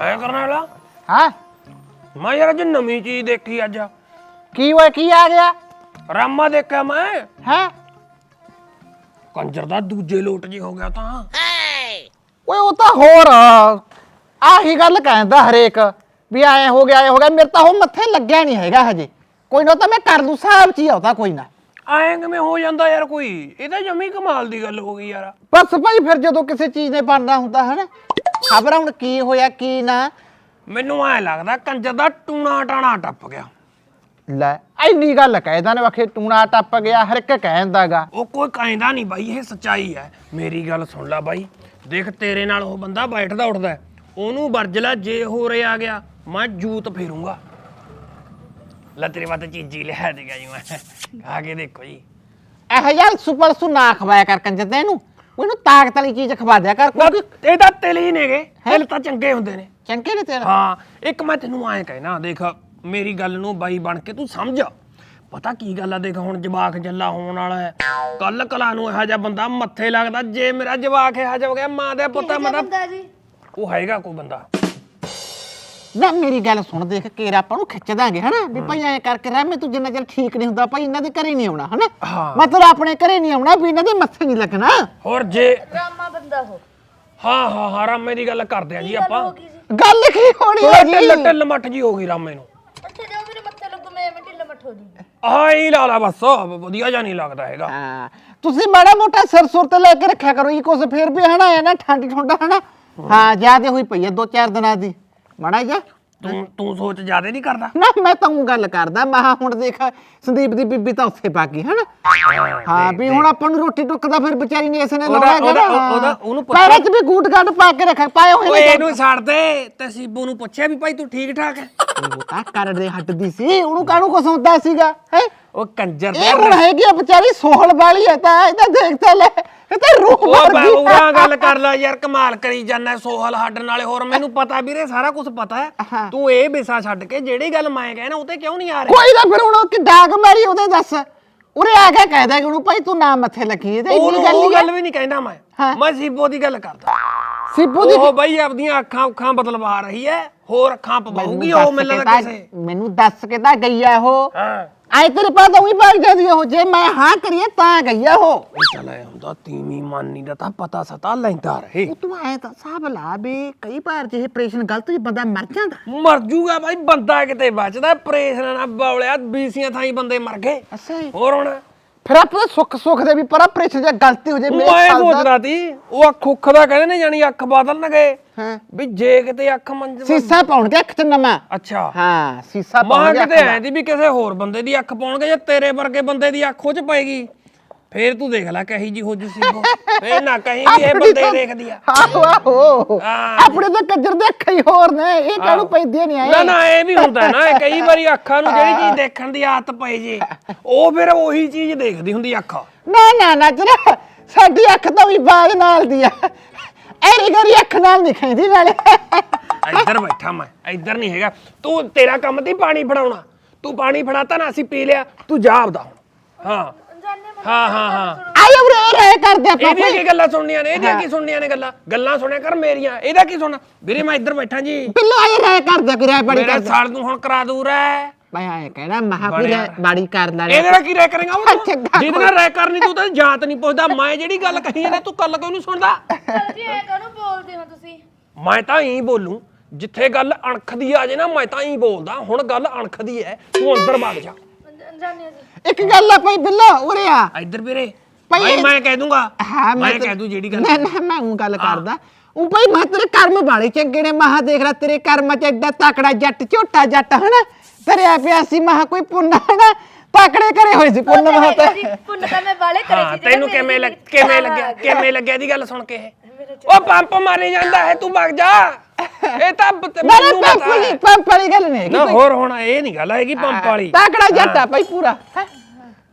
ਐ ਕਰਨ ਵਾਲਾ ਹਾਂ। ਮੈਂ ਯਾਰ ਅੱਜ ਨਵੀਂ ਚੀਜ਼ ਦੇਖੀ ਅੱਜ। ਕੀ ਹੋਇਆ ਕੀ ਆ ਗਿਆ? ਰਾਮਾ ਦੇਖਿਆ ਮੈਂ। ਹੈ? ਕੰਜਰ ਦਾ ਦੂਜੇ ਲੋਟ ਜੀ ਹੋ ਗਿਆ ਤਾਂ। ਓਏ ਉਹ ਤਾਂ ਹੋਰ। ਆਹੀ ਗੱਲ ਕਹਿੰਦਾ ਹਰੇਕ ਵੀ ਐ ਹੋ ਗਿਆ ਐ ਹੋ ਗਿਆ। ਮੇਰੇ ਤਾਂ ਉਹ ਮੱਥੇ ਲੱਗਿਆ ਨਹੀਂ ਹੈਗਾ ਹਜੇ। ਕੋਈ ਨਾ ਉਹ ਤਾਂ ਮੈਂ ਕਰ ਲੂ ਸਾਹਿਬ ਚ ਹੀ ਆਉਤਾ ਕੋਈ ਨਾ। ਐਂ ਕਿਵੇਂ ਹੋ ਜਾਂਦਾ ਯਾਰ ਕੋਈ? ਇਹ ਤਾਂ ਜਮੀ ਕਮਾਲ ਦੀ ਗੱਲ ਹੋ ਗਈ ਯਾਰ। ਬਸ ਭਾਈ ਫਿਰ ਜਦੋਂ ਕਿਸੇ ਚੀਜ਼ ਨੇ ਬਣਨਾ ਹੁੰਦਾ ਹੈ ਨਾ ਖਬਰ ਹੁਣ ਕੀ ਹੋਇਆ ਕੀ ਨਾ? ਮੈਨੂੰ ਐ ਲੱਗਦਾ ਕੰਜਰ ਦਾ ਟੂਣਾ ਟਾਣਾ ਟੱਪ ਗਿਆ। ਲੈ ਐਨੀ ਗੱਲ ਕਹਿਦਾ ਨੇ ਵਖੇ ਟੂਣਾ ਟੱਪ ਗਿਆ ਹਰ ਇੱਕ ਕਹਿੰਦਾਗਾ ਉਹ ਕੋਈ ਕਹਿੰਦਾ ਨਹੀਂ ਬਾਈ ਇਹ ਸੱਚਾਈ ਹੈ ਮੇਰੀ ਗੱਲ ਸੁਣ ਲੈ ਬਾਈ ਦੇਖ ਤੇਰੇ ਨਾਲ ਉਹ ਬੰਦਾ ਬੈਠਦਾ ਉੱਠਦਾ ਹੈ। ਉਹਨੂੰ ਵਰਜ ਲੈ ਜੇ ਹੋ ਰਿਹਾ ਗਿਆ ਮੈਂ ਜੂਤ ਫੇਰੂੰਗਾ। ਲੈ ਤੇਰੇ ਵਾਸਤੇ ਚੀਜ਼ੀ ਲਿਆ ਦੇਗਾ ਜੀ ਮੈਂ। ਆ ਕੇ ਦੇਖੋ ਜੀ। ਇਹ ਯਾਰ ਸੁਪਰ ਸੁ ਨਾ ਖਵਾਇਆ ਕਰ ਕੰਜਰ ਤੇ ਇਹਨੂੰ। ਉਹਨੂੰ ਤਾਕਤ ਵਾਲੀ ਚੀਜ਼ ਖਵਾ ਦਿਆ ਕਰ ਕਿਉਂਕਿ ਇਹ ਤਾਂ ਤਿਲ ਹੀ ਨੇਗੇ। ਤਿਲ ਤਾਂ ਚੰਗੇ ਹੁੰਦੇ ਨੇ। ਚੰਕੇ ਨੇ ਤੇਰਾ ਹਾਂ ਇੱਕ ਮੈਂ ਤੈਨੂੰ ਐਂ ਕਹਿਣਾ ਦੇਖ ਮੇਰੀ ਗੱਲ ਨੂੰ ਬਾਈ ਬਣ ਕੇ ਤੂੰ ਸਮਝ। ਪਤਾ ਕੀ ਗੱਲ ਆ ਦੇਖ ਹੁਣ ਜਵਾਕ ਜੱਲਾ ਹੋਣ ਵਾਲਾ ਹੈ। ਕੱਲ ਕਲਾ ਨੂੰ ਇਹੋ ਜਿਹਾ ਬੰਦਾ ਮੱਥੇ ਲੱਗਦਾ ਜੇ ਮੇਰਾ ਜਵਾਕ ਇਹੋ ਜਿਹਾ ਹੋ ਗਿਆ ਮਾਂ ਦੇ ਪੁੱਤ ਮੈਂ ਤਾਂ ਬੰਦਾ ਜੀ? ਉਹ ਹੈਗਾ ਕੋਈ ਬੰਦਾ। ਨਾ ਮੇਰੀ ਗੱਲ ਸੁਣ ਦੇਖ ਕੇਰਾ ਆਪਾਂ ਨੂੰ ਖਿੱਚ ਦਾਂਗੇ ਹਨਾ? ਵੀ ਭਾਈ ਐ ਕਰਕੇ ਰਹਿ ਮੈਂ ਤੂੰ ਜਿੰਨਾ ਚਿਰ ਠੀਕ ਨਹੀਂ ਹੁੰਦਾ ਭਾਈ ਇਹਨਾਂ ਦੇ ਘਰੇ ਨਹੀਂ ਆਉਣਾ ਹਨਾ? ਹਾਂ। ਮਤਲਬ ਆਪਣੇ ਘਰੇ ਨਹੀਂ ਆਉਣਾ ਵੀ ਇਹਨਾਂ ਦੇ ਮੱਥੇ ਨਹੀਂ ਲੱਗਣਾ। ਹੋਰ ਜੇ ਡਰਾਮਾ ਬੰਦਾ ਹੋ ਹਾਂ ਹਾਂ ਹਾਂ ਰਾਮੇ ਦੀ ਗੱਲ ਕਰਦੇ ਆ ਜੀ ਆਪਾਂ। ਹੋ ਗਈ ਜੀ? ਗੱਲ ਕੀ ਹੋਣੀ ਹੈ ਢਿੱਲ ਜੀ? ਢਿੱਲ ਮੱਠ ਜੀ ਹੋ ਗਈ ਰਾਮੇ ਨੂੰ। ਅੱਛਾ ਜਾਓ ਮੇਰੇ ਮੱਥੇ ਲੱਗੂ ਮੈਂ ਮੈਂ ਢਿੱਲਾ ਮੱਠ ਹੋ ਜੂ ਆਹ ਹੀ ਲਾ ਲਾ ਬਸ ਵਧੀਆ ਜਾਂ ਨਹੀਂ ਲੱਗਦਾ ਹੈਗਾ। ਹਾਂ ਤੁਸੀਂ ਮਾੜਾ ਮੋਟਾ ਸਿਰ ਸੁਰ ਤੇ ਲੈ ਕੇ ਰੱਖਿਆ ਕਰੋ ਇਹ ਕੁਛ ਫੇਰ ਵੀ ਹਨਾ ਹੈ ਨਾ ਠੰਡ ਠੰਡਾ ਹਨਾ? ਹਾਂ। ਜਿਆਦੇ ਹੋਈ ਪਈ ਹੈ ਦੋ ਚਾਰ ਦਿਨਾਂ ਦੀ। ਮਾੜਾ ਜਾ ਤੂੰ ਤੂੰ ਸੋਚ ਜ਼ਿਆਦੇ ਨਹੀਂ ਕਰਦਾ? ਨਾ ਮੈਂ ਤਾਂ ਊਂ ਗੱਲ ਕਰਦਾ ਮੈਂ ਕਿਹਾ ਹੁਣ ਦੇਖ ਸੰਦੀਪ ਦੀ ਬੀਬੀ ਤਾਂ ਉੱਥੇ ਗਈ ਹਨਾ? ਹਾਂ ਵੀ ਹੁਣ ਆਪਾਂ ਨੂੰ ਰੋਟੀ ਟੁੱਕ ਦਾ ਫਿਰ ਵਿਚਾਰੀ ਨੇ ਇਸ ਨੇ ਲਾਉਣਾ ਉਹਦਾ- ਉਹਦਾ- ਉਹਨੂੰ ਪੁੱਛ- ਪੈਰਾਂ 'ਚ ਵੀ ਗੂਟ ਗੱਡ ਪਾ ਕੇ ਰੱਖ ਪਾਏ ਹੋਏ ਓਏ ਇਹਨੂੰ ਛੱਡ ਦੇ। ਤੇ ਸੀਬੂ ਨੂੰ ਪੁੱਛਿਆ ਵੀ ਭਾਈ ਤੂੰ ਠੀਕ ਠਾਕ ਹੈ? ਉਹ ਤਾਂ ਕਰ ਦੇ ਹੱਟਦੀ ਸੀ ਉਹਨੂੰ ਕਾਹਨੂੰ ਕੁਛ ਹੁੰਦਾ ਸੀਗਾ ਹੈ? ਉਹ ਕੰਜਰ ਇਹ ਹੁਣ ਹੈਗੀ ਆ ਵਿਚਾਰੀ ਸੋਹਲ ਵਾਲੀ ਹੈ ਤਾਂ ਇਹਦਾ ਦੇਖ ਤਾਂ ਲੈ ਇਹ ਤਾਂ ਰੂਹ ਉਹ ਬਾਬੂਆਂ ਗੱਲ ਕਰ ਲੈ ਯਾਰ ਕਮਾਲ ਕਰੀ ਜਾਂਦਾ ਸੋਹਲ ਹੱਡਣ ਵਾਲੇ ਹੋਰ ਮੈਨੂੰ ਪਤਾ ਵੀਰੇ ਸਾਰਾ ਕੁਝ ਪਤਾ ਹੈ। ਤੂੰ ਇਹ ਵਿਸਾ ਛੱਡ ਕੇ ਜਿਹੜੀ ਗੱਲ ਮੈਂ ਕਹਿਣਾ ਉਹ ਤੇ ਕਿਉਂ ਨਹੀਂ ਆ ਰਿਹਾ? ਕੋਈ ਨਾ ਫਿਰ ਹੁਣ ਉਹ ਕਿ ਡਾਕ ਮਾਰੀ ਉਹਦੇ ਦੱਸ। ਉਰੇ ਆ ਕੇ ਕਹਿਦਾ ਕਿ ਉਹਨੂੰ ਭਾਈ ਤੂੰ ਨਾ ਮੱਥੇ ਲੱਗੀ ਇਹ ਤਾਂ ਇੰਨੀ ਗੱਲ ਨਹੀਂ ਗੱਲ ਵੀ ਨਹੀਂ ਕਹਿੰਦਾ ਮੈਂ। ਮੈਂ ਸੀਬੋ ਦੀ ਗੱਲ ਕਰਦਾ। ਸਿੱਬੂ ਦੀ ਉਹ ਬਈ ਆਪਦੀਆਂ ਅੱਖਾਂ ਉੱਖਾਂ ਬਦਲਵਾ ਰਹੀ ਹੈ ਹੋਰ ਅੱਖਾਂ ਪਵਾਉਗੀ ਉਹ ਮੈਨੂੰ ਕੇ ਲੱਗਦਾ ਤਾਂ- ਕਿਸੇ ਮੈਨੂੰ ਦੱਸ ਕੇ ਤਾਂ ਗਈ ਆ ਉਹ। ਹਾਂ। ਆਏ ਤੇਰੇ ਪਾਸ ਉਹੀ ਭਾਗ ਜਾਂਦੀ ਉਹ। ਜੇ ਮੈਂ ਹਾਂ ਕਰੀਏ ਤਾਂ ਗਈ ਆ ਉਹ। ਚੱਲ ਹੁੰਦਾ ਤੀਵੀਂ ਮਾਨੀ ਦਾ ਤਾਂ ਪਤਾ ਸਤਾ ਲੈਂਦਾ ਰਹੇ। ਉਹ ਤੂੰ ਆਏ ਤਾਂ ਸਾਬ ਲਾ ਵੀ ਕਈ ਵਾਰ ਜੇ ਆਪਰੇਸ਼ਨ ਗਲਤ ਹੋ ਜੇ ਬੰਦਾ ਮਰ ਜਾਂਦਾ। ਮਰ ਜੂਗਾ ਬਾਈ ਬੰਦਾ ਕਿਤੇ ਬਚਦਾ ਪ੍ਰੇਸ਼ਨ ਨਾ ਬੌਲਿਆ ਬੀਸੀਆਂ ਥਾਈ ਬੰਦੇ ਮਰ ਗਏ। ਅੱਛਾ ਜੀ। ਹੋਰ ਹੁਣ? ਫਿਰ ਆਪਾਂ ਸੁੱਖ ਸੁੱਖ ਦੇ ਵੀ ਪਰ ਆਪਰੇਸ਼ਨ ਜੇ ਗਲਤੀ ਹੋ ਜੇ ਮੇਰੇ ਮੈਂ ਸਾਲ ਦਾ। ਸੋਚਦਾ ਉਹ ਅੱਖ ਉੱਖ ਦਾ ਕਹਿੰਦੇ ਨੇ ਜਾਨੀ ਅੱਖ ਬਦਲਣਗੇ। ਹਾਂ। ਵੀ ਜੇ ਕਿਤੇ ਅੱਖ ਮੰਜ ਸੀਸਾ ਪਾਉਣਗੇ ਅੱਖ ਚ ਨਵਾਂ ਅੱਛਾ। ਹਾਂ ਸੀਸਾ ਮਾਂ ਪਾਉਣਗੇ ਕਿਤੇ ਅੱਖ ਦਾ। ਐ ਦੀ ਵੀ ਕਿਸੇ ਹੋਰ ਬੰਦੇ ਦੀ ਅੱਖ ਪਾਉਣਗੇ ਜਾਂ ਤੇਰੇ ਵਰਗੇ ਬੰਦੇ ਦੀ ਅੱਖ ਉਹ ਚ ਪਏਗੀ। ਫੇਰ ਤੂੰ ਦੇਖ ਲੈ ਕਹੀ ਜੀ ਹੋ ਜੂ ਸੀ ਉਹ। ਫੇਰ ਨਾ ਕਹੀਂ ਵੀ ਇਹ ਆਪਣੀ ਬੰਦੇ ਤਾਂ- ਦੇਖਦੀ ਆ। ਆਹੋ ਆਹੋ। ਹਾਂ। ਆਪਣੇ ਤਾਂ ਕੰਜਰ ਦੇ ਅੱਖਾਂ ਹੀ ਹੋਰ ਨੇ ਇਹ ਕਾਹਨੂੰ ਪੈਂਦੀਆਂ ਨਹੀਂ ਆਏ? ਨਾ ਨਾ ਇਹ ਵੀ ਹੁੰਦਾ ਨਾ ਇਹ ਕਈ ਵਾਰੀ ਅੱਖਾਂ ਨੂੰ ਜਿਹੜੀ ਚੀਜ਼ ਦੇਖਣ ਦੀ ਆਦਤ ਪਏ ਜੇ ਉਹ ਫਿਰ ਉਹੀ ਚੀਜ਼ ਦੇਖਦੀ ਹੁੰਦੀ ਅੱਖ। ਨਾ ਨਾ ਨਾ ਜਰਾ ਸਾਡੀ ਅੱਖ ਤਾਂ ਵੀ ਬਾਗ ਨਾਲ ਦੀ ਆ। ਐਰੀ ਗਰੀ ਅੱਖ ਨਾਲ ਨਹੀਂ ਖਾਂਦੀ ਨਾਲੇ। ਇੱਧਰ ਬੈਠਾ ਮੈਂ ਇੱਧਰ ਨਹੀਂ ਹੈਗਾ। ਤੂੰ ਤੇਰਾ ਕੰਮ ਤੇ ਪਾਣੀ ਫੜਾਉਣਾ। ਤੂੰ ਪਾਣੀ ਫੜਾਤਾ ਨਾ ਅਸੀਂ ਪੀ ਲਿਆ। ਤੂੰ ਜਾ ਆਪਦਾ ਹੁਣ। ਹਾਂ। ਹਾਂ ਹਾਂ ਹਾਂ। ਆਏ ਉਰੇ ਰਹਿ ਕਰਦੇ ਆਪਾਂ ਇਹਦੀਆਂ ਕੀ ਗੱਲਾਂ ਸੁਣਨੀਆਂ ਨੇ? ਇਹਦੀਆਂ ਕੀ ਸੁਣਨੀਆਂ ਨੇ ਗੱਲਾਂ? ਗੱਲਾਂ ਸੁਣਿਆ ਕਰ ਮੇਰੀਆਂ। ਇਹਦਾ ਕੀ ਸੁਣਨਾ? ਵੀਰੇ ਮੈਂ ਇੱਧਰ ਬੈਠਾ ਜੀ। ਪਿੱਲੋ ਆਏ ਰਹਿ ਕਰਦੇ ਕੋਈ ਰਹਿ ਬੜੀ ਮੇਰਾ ਕਰਦੇ ਸਾਲ ਨੂੰ ਹੁਣ ਕਰਾ ਦੂਰ ਹੈ ਮੈਂ ਆਏ ਕਹਿਣਾ ਮਹਾ ਕੋਈ ਬੜਿਆ। ਰਹਿ- ਬਾੜੀ ਕਰ ਲੈ ਇਹਦੇ ਨਾਲ ਕੀ ਰਹਿ ਕਰੇਗਾ ਉਹ? ਤੂੰ? ਜਿਹਦੇ ਨਾਲ ਰਹਿ ਕਰਨੀ ਤੂੰ ਤਾਂ ਜਾਤ ਨਹੀਂ ਪੁੱਛਦਾ। ਮੈਂ ਜਿਹੜੀ ਗੱਲ ਕਹੀ ਇਹਨੇ ਤੂੰ ਕੱਲ ਕਿਉਂ ਨਹੀਂ ਸੁਣਦਾ? ਚਲ ਜੀ ਇਹ ਕਾਹਨੂੰ ਬੋਲਦੇ ਹੋ ਤੁਸੀਂ? ਮੈਂ ਤਾਂ ਹੀ ਬੋਲੂੰ ਜਿੱਥੇ ਗੱਲ ਅਣਖ ਦੀ ਆ ਜੇ ਨਾ ਮੈਂ ਤਾਂ ਹੀ ਬੋਲਦਾ। ਹੁਣ ਗੱਲ ਅਣਖ ਦੀ ਹੈ ਤੂੰ ਅੰਦਰ ਵਗ ਜਾ। ਅਣ- ਅਣਜਾਣੇ ਜੀ। ਇੱਕ ਗੱਲ ਆ ਭਾਈ ਬਿੱਲੋ ਉਰੇ ਆ। ਇੱਧਰ ਵੀਰੇ। ਭਾਈ ਭਾਈ ਇਹ- ਮੈਂ ਕਹਿ ਦੂੰਗਾ। ਹਾਂ ਮੈਂ ਕਹਿ ਦੂੰ ਜਿਹੜੀ ਗੱਲ। ਨਾ ਨਾ ਮੈਂ ਉਹ ਗੱਲ ਕਰਦਾ। ਉਹ ਭਾਈ ਮੈਂ ਤੇਰੇ ਕਰਮ ਬਾਲੇ ਚੰਗੇ ਨੇ। ਮਹਾ ਦੇਖ ਲੈ ਤੇਰੇ ਕਰਮਾਂ ਚ ਐਡਾ ਤਕੜਾ ਜੱਟ ਝੋਟਾ ਜੱਟ ਹਨਾ? ਤੇਰਿਆ ਪਿਆ ਸੀ ਮਹਾ ਕੋਈ ਪੁੰਨ ਹਨਾ? ਤਕੜੇ ਕਰੇ ਹੋਏ ਸੀ ਪੁੰਨ ਮਹਾ ਤਾਂ। ਜੀ ਪੁੰਨ ਤਾਂ ਮੈਂ ਵਾਲੇ ਕਰੇ ਹਾਂ ਸੀ ਤੈਨੂੰ ਕਿਵੇਂ ਲੱਗ ਕਿਵੇਂ ਲੱਗਿਆ ਕਿਵੇਂ ਲੱਗਿਆ ਦੀ ਗੱਲ ਸੁਣ ਕੇ ਇਹ? ਉਹ ਪੰਪ ਮਾਰੀ ਜਾਂਦਾ ਹੈ ਤੂੰ ਵਗ ਜਾ। ਇਹ ਤਾਂ ਮੈਨੂੰ ਪੰਪ ਪਤਾ ਹੈ। ਪੰਪ ਵਾਲੀ ਗੱਲ ਨਹੀਂ ਹੈਗੀ ਨਾ ਹੋਰ ਹੁਣ ਇਹ ਨਹੀਂ ਗੱਲ ਹੈਗੀ ਪੰਪ ਵਾਲੀ। ਤਕੜਾ ਜੱਟ ਆ ਭਾਈ ਪੂਰਾ ਹੈਂ।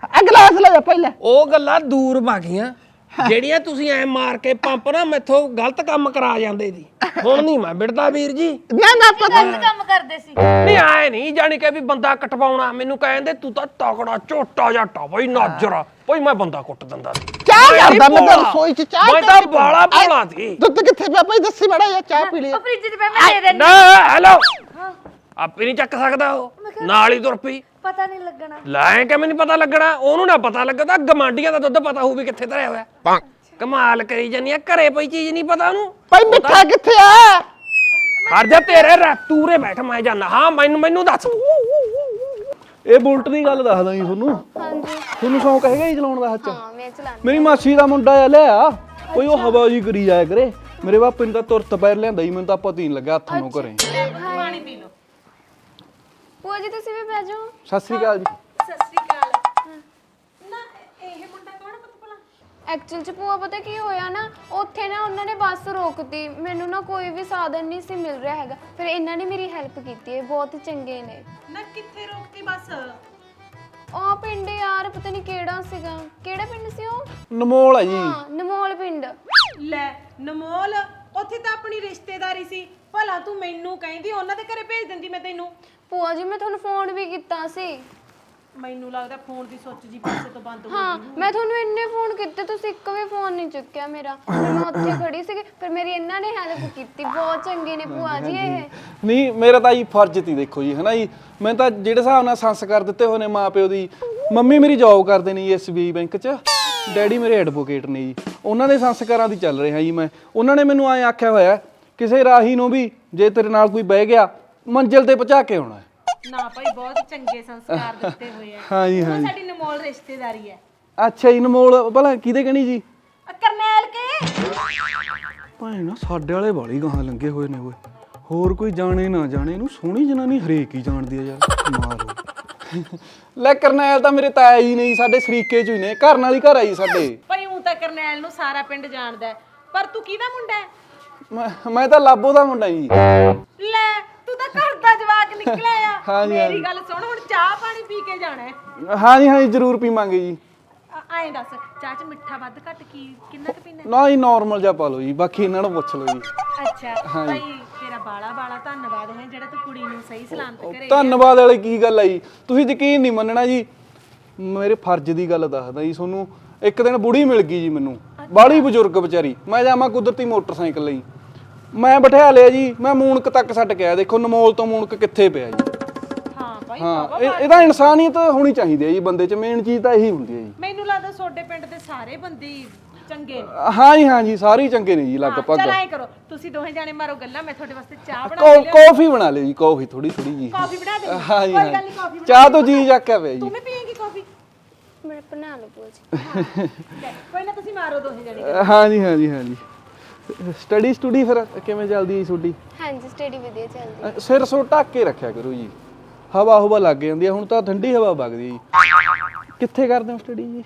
ਆ ਗਲਾਸ ਲੈ ਜਾ ਪਹਿਲਾਂ। ਉਹ ਗੱਲਾਂ ਦੂਰ ਭਾਗੀਆਂ। ਜਿਹੜੀਆਂ ਤੁਸੀਂ ਐ ਮਾਰ ਕੇ ਪੰਪ ਨਾ ਮੈਥੋਂ ਗਲਤ ਕੰਮ ਕਰਾ ਜਾਂਦੇ ਸੀ ਹੁਣ ਨਹੀਂ ਮੈਂ ਬਿੜਦਾ ਵੀਰ ਜੀ। ਨਾ ਨਾ ਪਤਾ ਗਲਤ ਕੰਮ ਕਰਦੇ ਸੀ। ਨਹੀਂ ਆਏ ਨਹੀਂ ਜਾਣੀ ਕਿ ਵੀ ਬੰਦਾ ਕਟਵਾਉਣਾ। ਮੈਨੂੰ ਕਹਿੰਦੇ ਤੂੰ ਤਾਂ ਤਕੜਾ ਝੋਟਾ ਜੱਟਾ ਬਈ ਨਾਜਰਾ ਬਈ ਮੈਂ ਬੰਦਾ ਕੁੱਟ ਦਿੰਦਾ ਸੀ। ਚਾਹ ਕਰਦਾ ਮੈਂ ਤਾਂ। ਰਸੋਈ ਚ ਚਾਹ ਮੈਂ ਤਾਂ ਬਾਲਾ ਭੋਲਾ ਸੀ। ਦੁੱਧ ਕਿੱਥੇ ਪਿਆ? ਭਾਈ ਦੱਸੀ ਮੜਾ ਜਾਂ ਚਾਹ ਪੀ ਲਈ ਉਹ ਫ੍ਰਿਜ 'ਚ ਪਿਆ ਮੈਂ ਦੇ ਦੇਣੀ ਨਾ ਹੈਲੋ। ਆਪੇ ਨਹੀਂ ਚੱਕ ਸਕਦਾ ਉਹ। ਨਾਲ ਹੀ ਤੁਰ ਪਈ। ਪਤਾ ਨਹੀਂ ਲੱਗਣਾ। ਲੈ ਕਿਵੇਂ ਨਹੀਂ ਪਤਾ ਲੱਗਣਾ? ਉਹਨੂੰ ਨਾ ਪਤਾ ਲੱਗਦਾ ਗਮਾਂਡੀਆਂ ਦਾ ਦੁੱਧ ਪਤਾ ਹੋਊ ਵੀ ਕਿੱਥੇ ਧਰਿਆ ਹੋਇਆ। ਕਮਾਲ ਕਰੀ ਜਾਨੀ ਆ ਘਰੇ ਪਈ ਚੀਜ਼ ਨਹੀਂ ਪਤਾ ਉਹਨੂੰ। ਭਾਈ ਮਿੱਠਾ ਕਿੱਥੇ ਆ? ਖੜ ਜਾ ਤੇਰੇ ਰਾਤੂਰੇ ਬੈਠ ਮੈਂ ਜਾਨਾ। ਹਾਂ ਮੈਨੂੰ ਮੈਨੂੰ ਦੱਸ। ਇਹ ਬੁਲਟ ਦੀ ਗੱਲ ਦੱਸਦਾ ਜੀ ਤੁਹਾਨੂੰ। ਹਾਂਜੀ। ਤੁਹਾਨੂੰ ਸ਼ੌਂਕ ਹੈਗਾ ਹੀ ਚਲਾਉਣ ਦਾ ਹੱਥ ਹਾਂ ਮੈਂ ਚਲਾਉਂਦੀ ਮੇਰੀ ਮਾਸੀ ਦਾ ਮੁੰਡਾ ਆ ਲਿਆ। ਕੋਈ ਉਹ ਹਵਾ ਜੀ ਕਰੀ ਜਾਇਆ ਕਰੇ। ਮੇਰੇ ਬਾਪੇ ਨੇ ਤਾਂ ਤੁਰਤ ਪੈਰ ਲਿਆਂਦਾ ਹੀ ਮੈਨੂੰ ਤਾਂ ਪਤਾ ਹੀ ਨਹੀਂ ਲੱਗਾ ਹੱਥ ਨੂੰ ਘਰੇ। ਪਾਣੀ ਪੀ ਲਓ ਭੂਆ ਜੀ ਤੁਸੀਂ ਵੀ ਬਹਿ ਜਾਓ। ਸਤਿ ਸ੍ਰੀ ਅਕਾਲ ਜੀ। ਐਕਚੁਅਲ ਚ ਭੂਆ ਪਤਾ ਕੀ ਹੋਇਆ ਨਾ ਉੱਥੇ ਨਾ ਉਹਨਾਂ ਨੇ ਬੱਸ ਰੋਕਤੀ। ਮੈਨੂੰ ਨਾ ਕੋਈ ਵੀ ਸਾਧਨ ਨਹੀਂ ਸੀ ਮਿਲ ਰਿਹਾ ਹੈਗਾ। ਫਿਰ ਇਹਨਾਂ ਨੇ ਮੇਰੀ ਹੈਲਪ ਕੀਤੀ ਹੈ ਬਹੁਤ ਚੰਗੇ ਨੇ। ਨਾ ਕਿੱਥੇ ਰੋਕਤੀ ਬੱਸ? ਉਹ ਪਿੰਡ ਯਾਰ ਪਤਾ ਨਹੀਂ ਕਿਹੜਾ ਸੀਗਾ। ਕਿਹੜਾ ਪਿੰਡ ਸੀ ਉਹ? ਨਮੋਲ ਆ ਜੀ। ਹਾਂ ਨਮੋਲ ਪਿੰਡ। ਲੈ ਨਮੋਲ ਉੱਥੇ ਤਾਂ ਆਪਣੀ ਰਿਸ਼ਤੇਦਾਰੀ ਸੀ। ਭਲਾ ਤੂੰ ਮੈਨੂੰ ਕਹਿੰਦੀ ਉਹਨਾਂ ਦੇ ਘਰੇ ਭੇਜ ਦਿੰਦੀ ਮੈਂ ਤੈਨੂੰ। ਭੂਆ ਜੀ ਮੈਂ ਤੁਹਾਨੂੰ ਫੋਨ ਵੀ ਕੀਤਾ ਸੀ। ਮੈਨੂੰ ਲੱਗਦਾ ਫੋਨ ਦੀ ਸੁੱਚ ਜੀ ਪਾਸੇ ਤੋਂ ਬੰਦ ਹੋ ਹਾਂ ਮੈਂ ਤੁਹਾਨੂੰ ਇੰਨੇ ਫੋਨ ਕੀਤੇ ਤੁਸੀਂ ਇੱਕ ਵੀ ਫੋਨ ਨਹੀਂ ਚੁੱਕਿਆ ਮੇਰਾ। ਫਿਰ ਮੈਂ ਉੱਥੇ ਖੜੀ ਸੀਗੀ ਫਿਰ ਮੇਰੀ ਇਹਨਾਂ ਨੇ ਹੈਲਪ ਕੀਤੀ। ਬਹੁਤ ਚੰਗੇ ਨੇ ਭੂਆ ਜੀ ਇਹ। ਨਹੀਂ ਮੇਰਾ ਤਾਂ ਜੀ ਫਰਜ਼ ਤੀ ਦੇਖੋ ਜੀ ਹਨਾ ਜੀ। ਮੈਂ ਤਾਂ ਜਿਹੜੇ ਹਿਸਾਬ ਨਾਲ ਸੰਸਕਾਰ ਦਿੱਤੇ ਹੋਏ ਨੇ ਮਾਪਿਓ ਦੀ ਮੰਮੀ ਮੇਰੀ ਜੌਬ ਕਰਦੇ ਨੇ ਜੀ ਐਸਬੀਆਈ ਬੈਂਕ 'ਚ। ਡੈਡੀ ਮੇਰੇ ਐਡਵੋਕੇਟ ਨੇ ਜੀ। ਉਹਨਾਂ ਦੇ ਸੰਸਕਾਰਾਂ ਦੀ ਚੱਲ ਰਿਹਾ ਜੀ ਮੈਂ। ਉਹਨਾਂ ਨੇ ਮੈਨੂੰ ਐਂ ਆਖਿਆ ਹੋਇਆ ਕਿਸੇ ਰਾਹੀ ਨੂੰ ਵੀ ਜੇ ਤੇਰੇ ਨਾਲ ਕੋਈ ਬਹਿ ਗਿਆ ਮੰਜ਼ਿਲ ਤੇ ਪਹੁੰਚਾ ਕੇ ਆਉਣਾ ਹੈ। ਨਾ ਭਾਈ ਬਹੁਤ ਚੰਗੇ ਸੰਸਕਾਰ ਦਿੱਤੇ ਹੋਏ ਆ। ਹਾਂ ਜੀ ਹਾਂ ਉਹ ਜੀ। ਸਾਡੀ ਨਮੋਲ ਰਿਸ਼ਤੇਦਾਰੀ ਹੈ। ਅੱਛਾ ਜੀ ਨਮੋਲ ਭਲਾ ਕਿਹਦੇ ਕਹਣੀ ਜੀ? ਆ ਕਰਨੈਲ ਕੇ। ਭਾਈ ਨਾ ਸਾਡੇ ਵਾਲੇ ਵਾਲੀ ਗਾਹਾਂ ਲੰਗੇ ਹੋਏ ਨੇ ਓਏ। ਹੋਰ ਕੋਈ ਜਾਣੇ ਨਾ ਜਾਣੇ ਇਹਨੂੰ ਸੋਹਣੀ ਜਨਾਨੀ ਹਰੇਕ ਹੀ ਜਾਣਦੀ ਆ ਯਾਰ। ਮਾਰੋ। ਲੈ ਕਰਨੈਲ ਤਾਂ ਮੇਰੇ ਤਾਇਆ ਜੀ ਨਹੀਂ ਸਾਡੇ ਸ਼ਰੀਕੇ ਚ ਹੀ ਨੇ ਘਰ ਨਾਲ ਹੀ ਘਰ ਆਈ ਸਾਡੇ। ਭਾਈ ਉਹ ਤਾਂ ਕਰਨੈਲ ਨੂੰ ਸਾਰਾ ਪਿੰਡ ਜਾਣਦਾ ਹੈ। ਪਰ ਤੂੰ ਕਿਹਦਾ ਮੁੰਡਾ ਹੈ? ਮੈਂ ਮੈਂ ਤਾਂ ਲਾਬੋ ਦਾ ਮੁੰਡਾ ਜੀ। ਲੈ ਤੂੰ ਤਾਂ ਘਰ ਦਾ ਜਵਾਕ ਨਿਕਲਿਆ ਆ। ਹਾਂਜੀ, ਮੇਰੀ ਗੱਲ ਸੁਣ ਹੁਣ ਚਾਹ ਪਾਣੀ ਪੀ ਕੇ ਜਾਣਾ ਹੈ। ਹਾਂ ਜੀ ਹਾਂ ਜੀ ਜ਼ਰੂਰ ਪੀਵਾਂਗੇ ਜੀ। ਐਂ ਦੱਸ ਚਾਹ ਚ ਮਿੱਠਾ ਵੱਧ ਘੱਟ ਕੀ ਕਿੰਨਾ ਕੁ ਪੀਣਾ ਨਾ ਜੀ ਨਾਰਮਲ ਜਿਹਾ ਪਾ ਲਓ ਜੀ ਬਾਕੀ ਇਹਨਾਂ ਨੂੰ ਪੁੱਛ ਲਓ ਜੀ। ਅੱਛਾ ਭਾਈ ਤੇਰਾ ਬਾਲਾ ਬਾਲਾ ਧੰਨਵਾਦ ਹੈ ਜਿਹੜਾ ਤੂੰ ਕੁੜੀ ਨੂੰ ਸਹੀ ਸਲਾਮਤ ਘਰੇ ਧੰਨਵਾਦ ਵਾਲੀ ਕੀ ਗੱਲ ਆ ਜੀ? ਤੁਸੀਂ ਯਕੀਨ ਨਹੀਂ ਮੰਨਣਾ ਜੀ ਮੇਰੇ ਫਰਜ਼ ਦੀ ਗੱਲ ਦੱਸਦਾ ਜੀ ਤੁਹਾਨੂੰ। ਇੱਕ ਦਿਨ ਬੁੜੀ ਮਿਲ ਗਈ ਜੀ ਮੈਨੂੰ ਬਾਹਲੀ ਬਜ਼ੁਰਗ ਵਿਚਾਰੀ। ਮੈਂ ਜਾਵਾਂ ਕੁਦਰਤੀ ਮੋਟਰਸਾਈਕਲ ਲਈ। ਮੈਂ ਬਿਠਾ ਲਿਆ ਜੀ ਮੈਂ ਮੂਨਕ ਤੱਕ ਛੱਡ ਕੇ ਆਇਆ। ਦੇਖੋ ਨਮੋਲ ਤੋਂ ਮੂਨਕ ਕਿੱਥੇ ਪਿਆ ਜੀ? ਹਾਂ ਭਾਈ ਹਾਂ ਇਹ- ਇਹਦਾ ਇਨਸਾਨੀਅਤ ਹੋਣੀ ਚਾਹੀਦੀ ਹੈ ਜੀ ਬੰਦੇ 'ਚ। ਮੇਨ ਚੀਜ਼ ਤਾਂ ਇਹੀ ਹੁੰਦੀ ਹੈ ਜੀ। ਮੈਨੂੰ ਲੱਗਦਾ ਤੁਹਾਡੇ ਪਿੰਡ ਦੇ ਸਾਰੇ ਬੰਦੇ ਹੀ ਚੰਗੇ ਨੇ। ਹਾਂ ਜੀ ਹਾਂ ਜੀ ਸਾਰੇ ਹੀ ਚੰਗੇ ਨੇ ਜੀ ਲਗਭਗ। ਚਲ ਐਂ ਕਰੋ ਤੁਸੀਂ ਦੋਹੇ ਜਾਣੇ ਮਾਰੋ ਗੱਲਾਂ ਮੈਂ ਤੁਹਾਡੇ ਵਾਸਤੇ ਚਾਹ ਬਣਾ ਕੌ- ਕੌਫੀ ਬਣਾ ਲਿਓ ਜੀ ਕੌਫੀ ਥੋੜੀ ਥੋੜੀ ਜੀ। ਕਾਫੀ ਬਣਾ ਦੇ ਹਾਂ ਜੀ ਕੋਈ ਹਾਂ ਗੱਲ ਨਹੀਂ ਜੀ। ਕਾਫੀ ਚਾਹ ਤੋਂ ਜੀ ਜਾਕਿਆ ਪਿਆ ਜੀ। ਤੂੰ ਵੀ ਪੀਏਂਗੀ ਕਾਫੀ? ਮੇਰੇ ਬਣਾ ਭੂਆ ਜੀ। ਲੈ, ਕੋਈ ਨਾ ਤੁਸੀਂ ਮਾਰੋ ਦੋਹੇ ਜਾਣੇ। ਹਾਂ ਜੀ ਹਾਂ ਜੀ ਹਾਂ ਜੀ। ਸਟੱਡੀ ਸਟੂਡੀ ਫਿਰ ਕਿਵੇਂ ਚੱਲਦੀ ਹੈ ਤੁਹਾਡੀ ਹਾਂਜੀ ਸਟੱਡੀ ਵਧੀਆ ਚੱਲਦੀ ਅ, ਸਿਰ ਸੋ ਢੱਕ ਕੇ ਰੱਖਿਆ ਕਰੋ ਜੀ। ਹਵਾ ਹਵਾ ਲੱਗ ਜਾਂਦੀ ਹੈ ਹੁਣ ਤਾਂ ਠੰਡੀ ਹਵਾ ਵਗਦੀ ਜੀ। ਕਿੱਥੇ ਕਰਦੇ ਹੋ ਸਟੱਡੀ ਜੀ?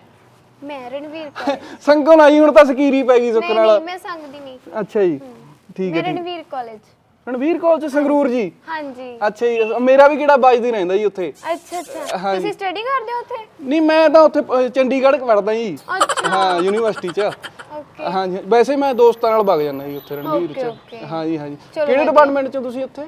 ਮੈਂ ਰਣਵੀਰ ਕੌਰ। ਸੰਗੋਂ ਆਈ ਹੁਣ ਤਾਂ ਸਕੀਰੀ ਪੈ ਗਈ ਸੁੱਕ ਨਹੀਂ ਨਾਲ। ਨਹੀਂ ਮੈਂ ਸੰਗਦੀ ਨਹੀਂ। ਅੱਛਾ ਜੀ ਠੀਕ ਹੈ ਮੈਂ ਰਣਵੀਰ ਕਾਲਜ। ਰਣਵੀਰ ਕਾਲਜ ਸੰਗਰੂਰ ਜੀ? ਹਾਂਜੀ। ਅੱਛਾ ਜੀ ਮੇਰਾ ਵੀ ਕਿਹੜਾ ਵੱਜਦੀ ਰਹਿੰਦਾ ਜੀ ਉੱਥੇ। ਅੱਛਾ ਅੱਛਾ। ਤੁਸੀਂ ਸਟੱਡੀ ਕਰਦੇ ਹੋ ਉੱਥੇ? ਨਹੀਂ ਮੈਂ ਤਾਂ ਉੱਥੇ ਅ, ਚੰਡੀਗੜ੍ਹ ਪੜਦਾ ਜੀ। ਅੱਛਾ। ਹਾਂ ਯੂਨੀਵਰਸਿਟੀ 'ਚ। ਓਕੇ ਹਾਂ ਜੀ ਵੈਸੇ ਮੈਂ ਦੋਸਤਾਂ ਨਾਲ ਵਗ ਜਾਂਦਾ ਜੀ ਉੱਥੇ ਰਣਵੀਰ Okay, 'ਚ okay. ਹਾਂ ਜੀ ਹਾਂ ਜੀ ਚਲੋ ਕਿਹੜੇ ਵਧੀਆ। ਡਿਪਾਰਟਮੈਂਟ 'ਚ ਤੁਸੀਂ ਉੱਥੇ?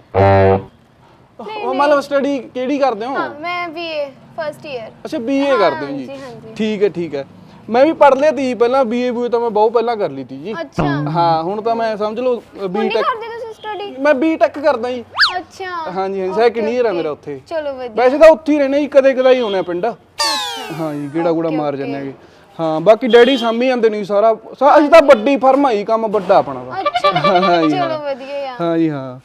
ਉਹ ਮਤਲਬ ਸਟੱਡੀ ਕਿਹੜੀ ਕਰਦੇ ਹੋ? ਹਾਂ ਮੈਂ ਬੀਏ ਫਰਸਟ ਇਅਰ ਅੱਛਾ ਬੀਏ ਕਰਦੇ ਹੋ ਹਾਂਜੀ, ਜੀ। ਹਾਂਜੀ। ਠੀਕ ਹੈ ਠੀਕ ਹੈ। ਮੈਂ ਵੀ ਪੜ੍ਹ ਲਿਆ ਤੀ ਪਹਿਲਾਂ ਬੀਏ ਬੂਏ ਤਾਂ ਮੈਂ ਬਹੁਤ ਪਹਿਲਾਂ ਕਰ ਲਈ ਤੀ ਜੀ। ਅੱਛਾ। ਹਾਂ ਹੁਣ ਤਾਂ ਮੈਂ ਸਮਝ ਲਓ ਹੁਣ ਨਹੀਂ ਟੈਕ ਕਰਦੇ ਤੁਸੀਂ ਸਟੱਡੀ ਮੈਂ ਬੀ ਟੈਕ ਕਰਦਾ ਜੀ। ਅੱਛਾ। ਹਾਂਜੀ ਹਾਂਜੀ। ਸੈਕਿੰਡ ਈਅਰ ਆ ਮੇਰਾ ਉੱਥੇ। ਚਲੋ ਵਧੀਆ। ਵੈਸੇ ਤਾਂ ਉੱਥੇ ਹੀ ਰਹਿਣਾ ਜੀ ਕਦੇ ਕਦਾਈ ਆਉਣਾ ਪਿੰਡ। ਅੱਛਾ। ਹਾਂ ਜੀ ਗੇੜਾ ਗੂੜਾ ਮਾਰ ਜਾਂਦੇ ਹੈਗੇ। ਹਾਂ ਬਾਕੀ ਡੈਡੀ ਸਾਂਭੀ ਜਾਂਦੇ ਨੇ ਜੀ ਸਾਰਾ। ਸਾ- ਅਸੀਂ ਤਾਂ ਵੱਡੀ ਫਰਮ ਆਈ ਕੰਮ ਵੱਡਾ ਆਪਣਾ ਦਾ ਅੱਛਾ ਹਾਂ ਜੀ ਚਲੋ ਵਧੀਆ ਯਾਰ। ਹਾਂ ਜੀ ਹਾਂ।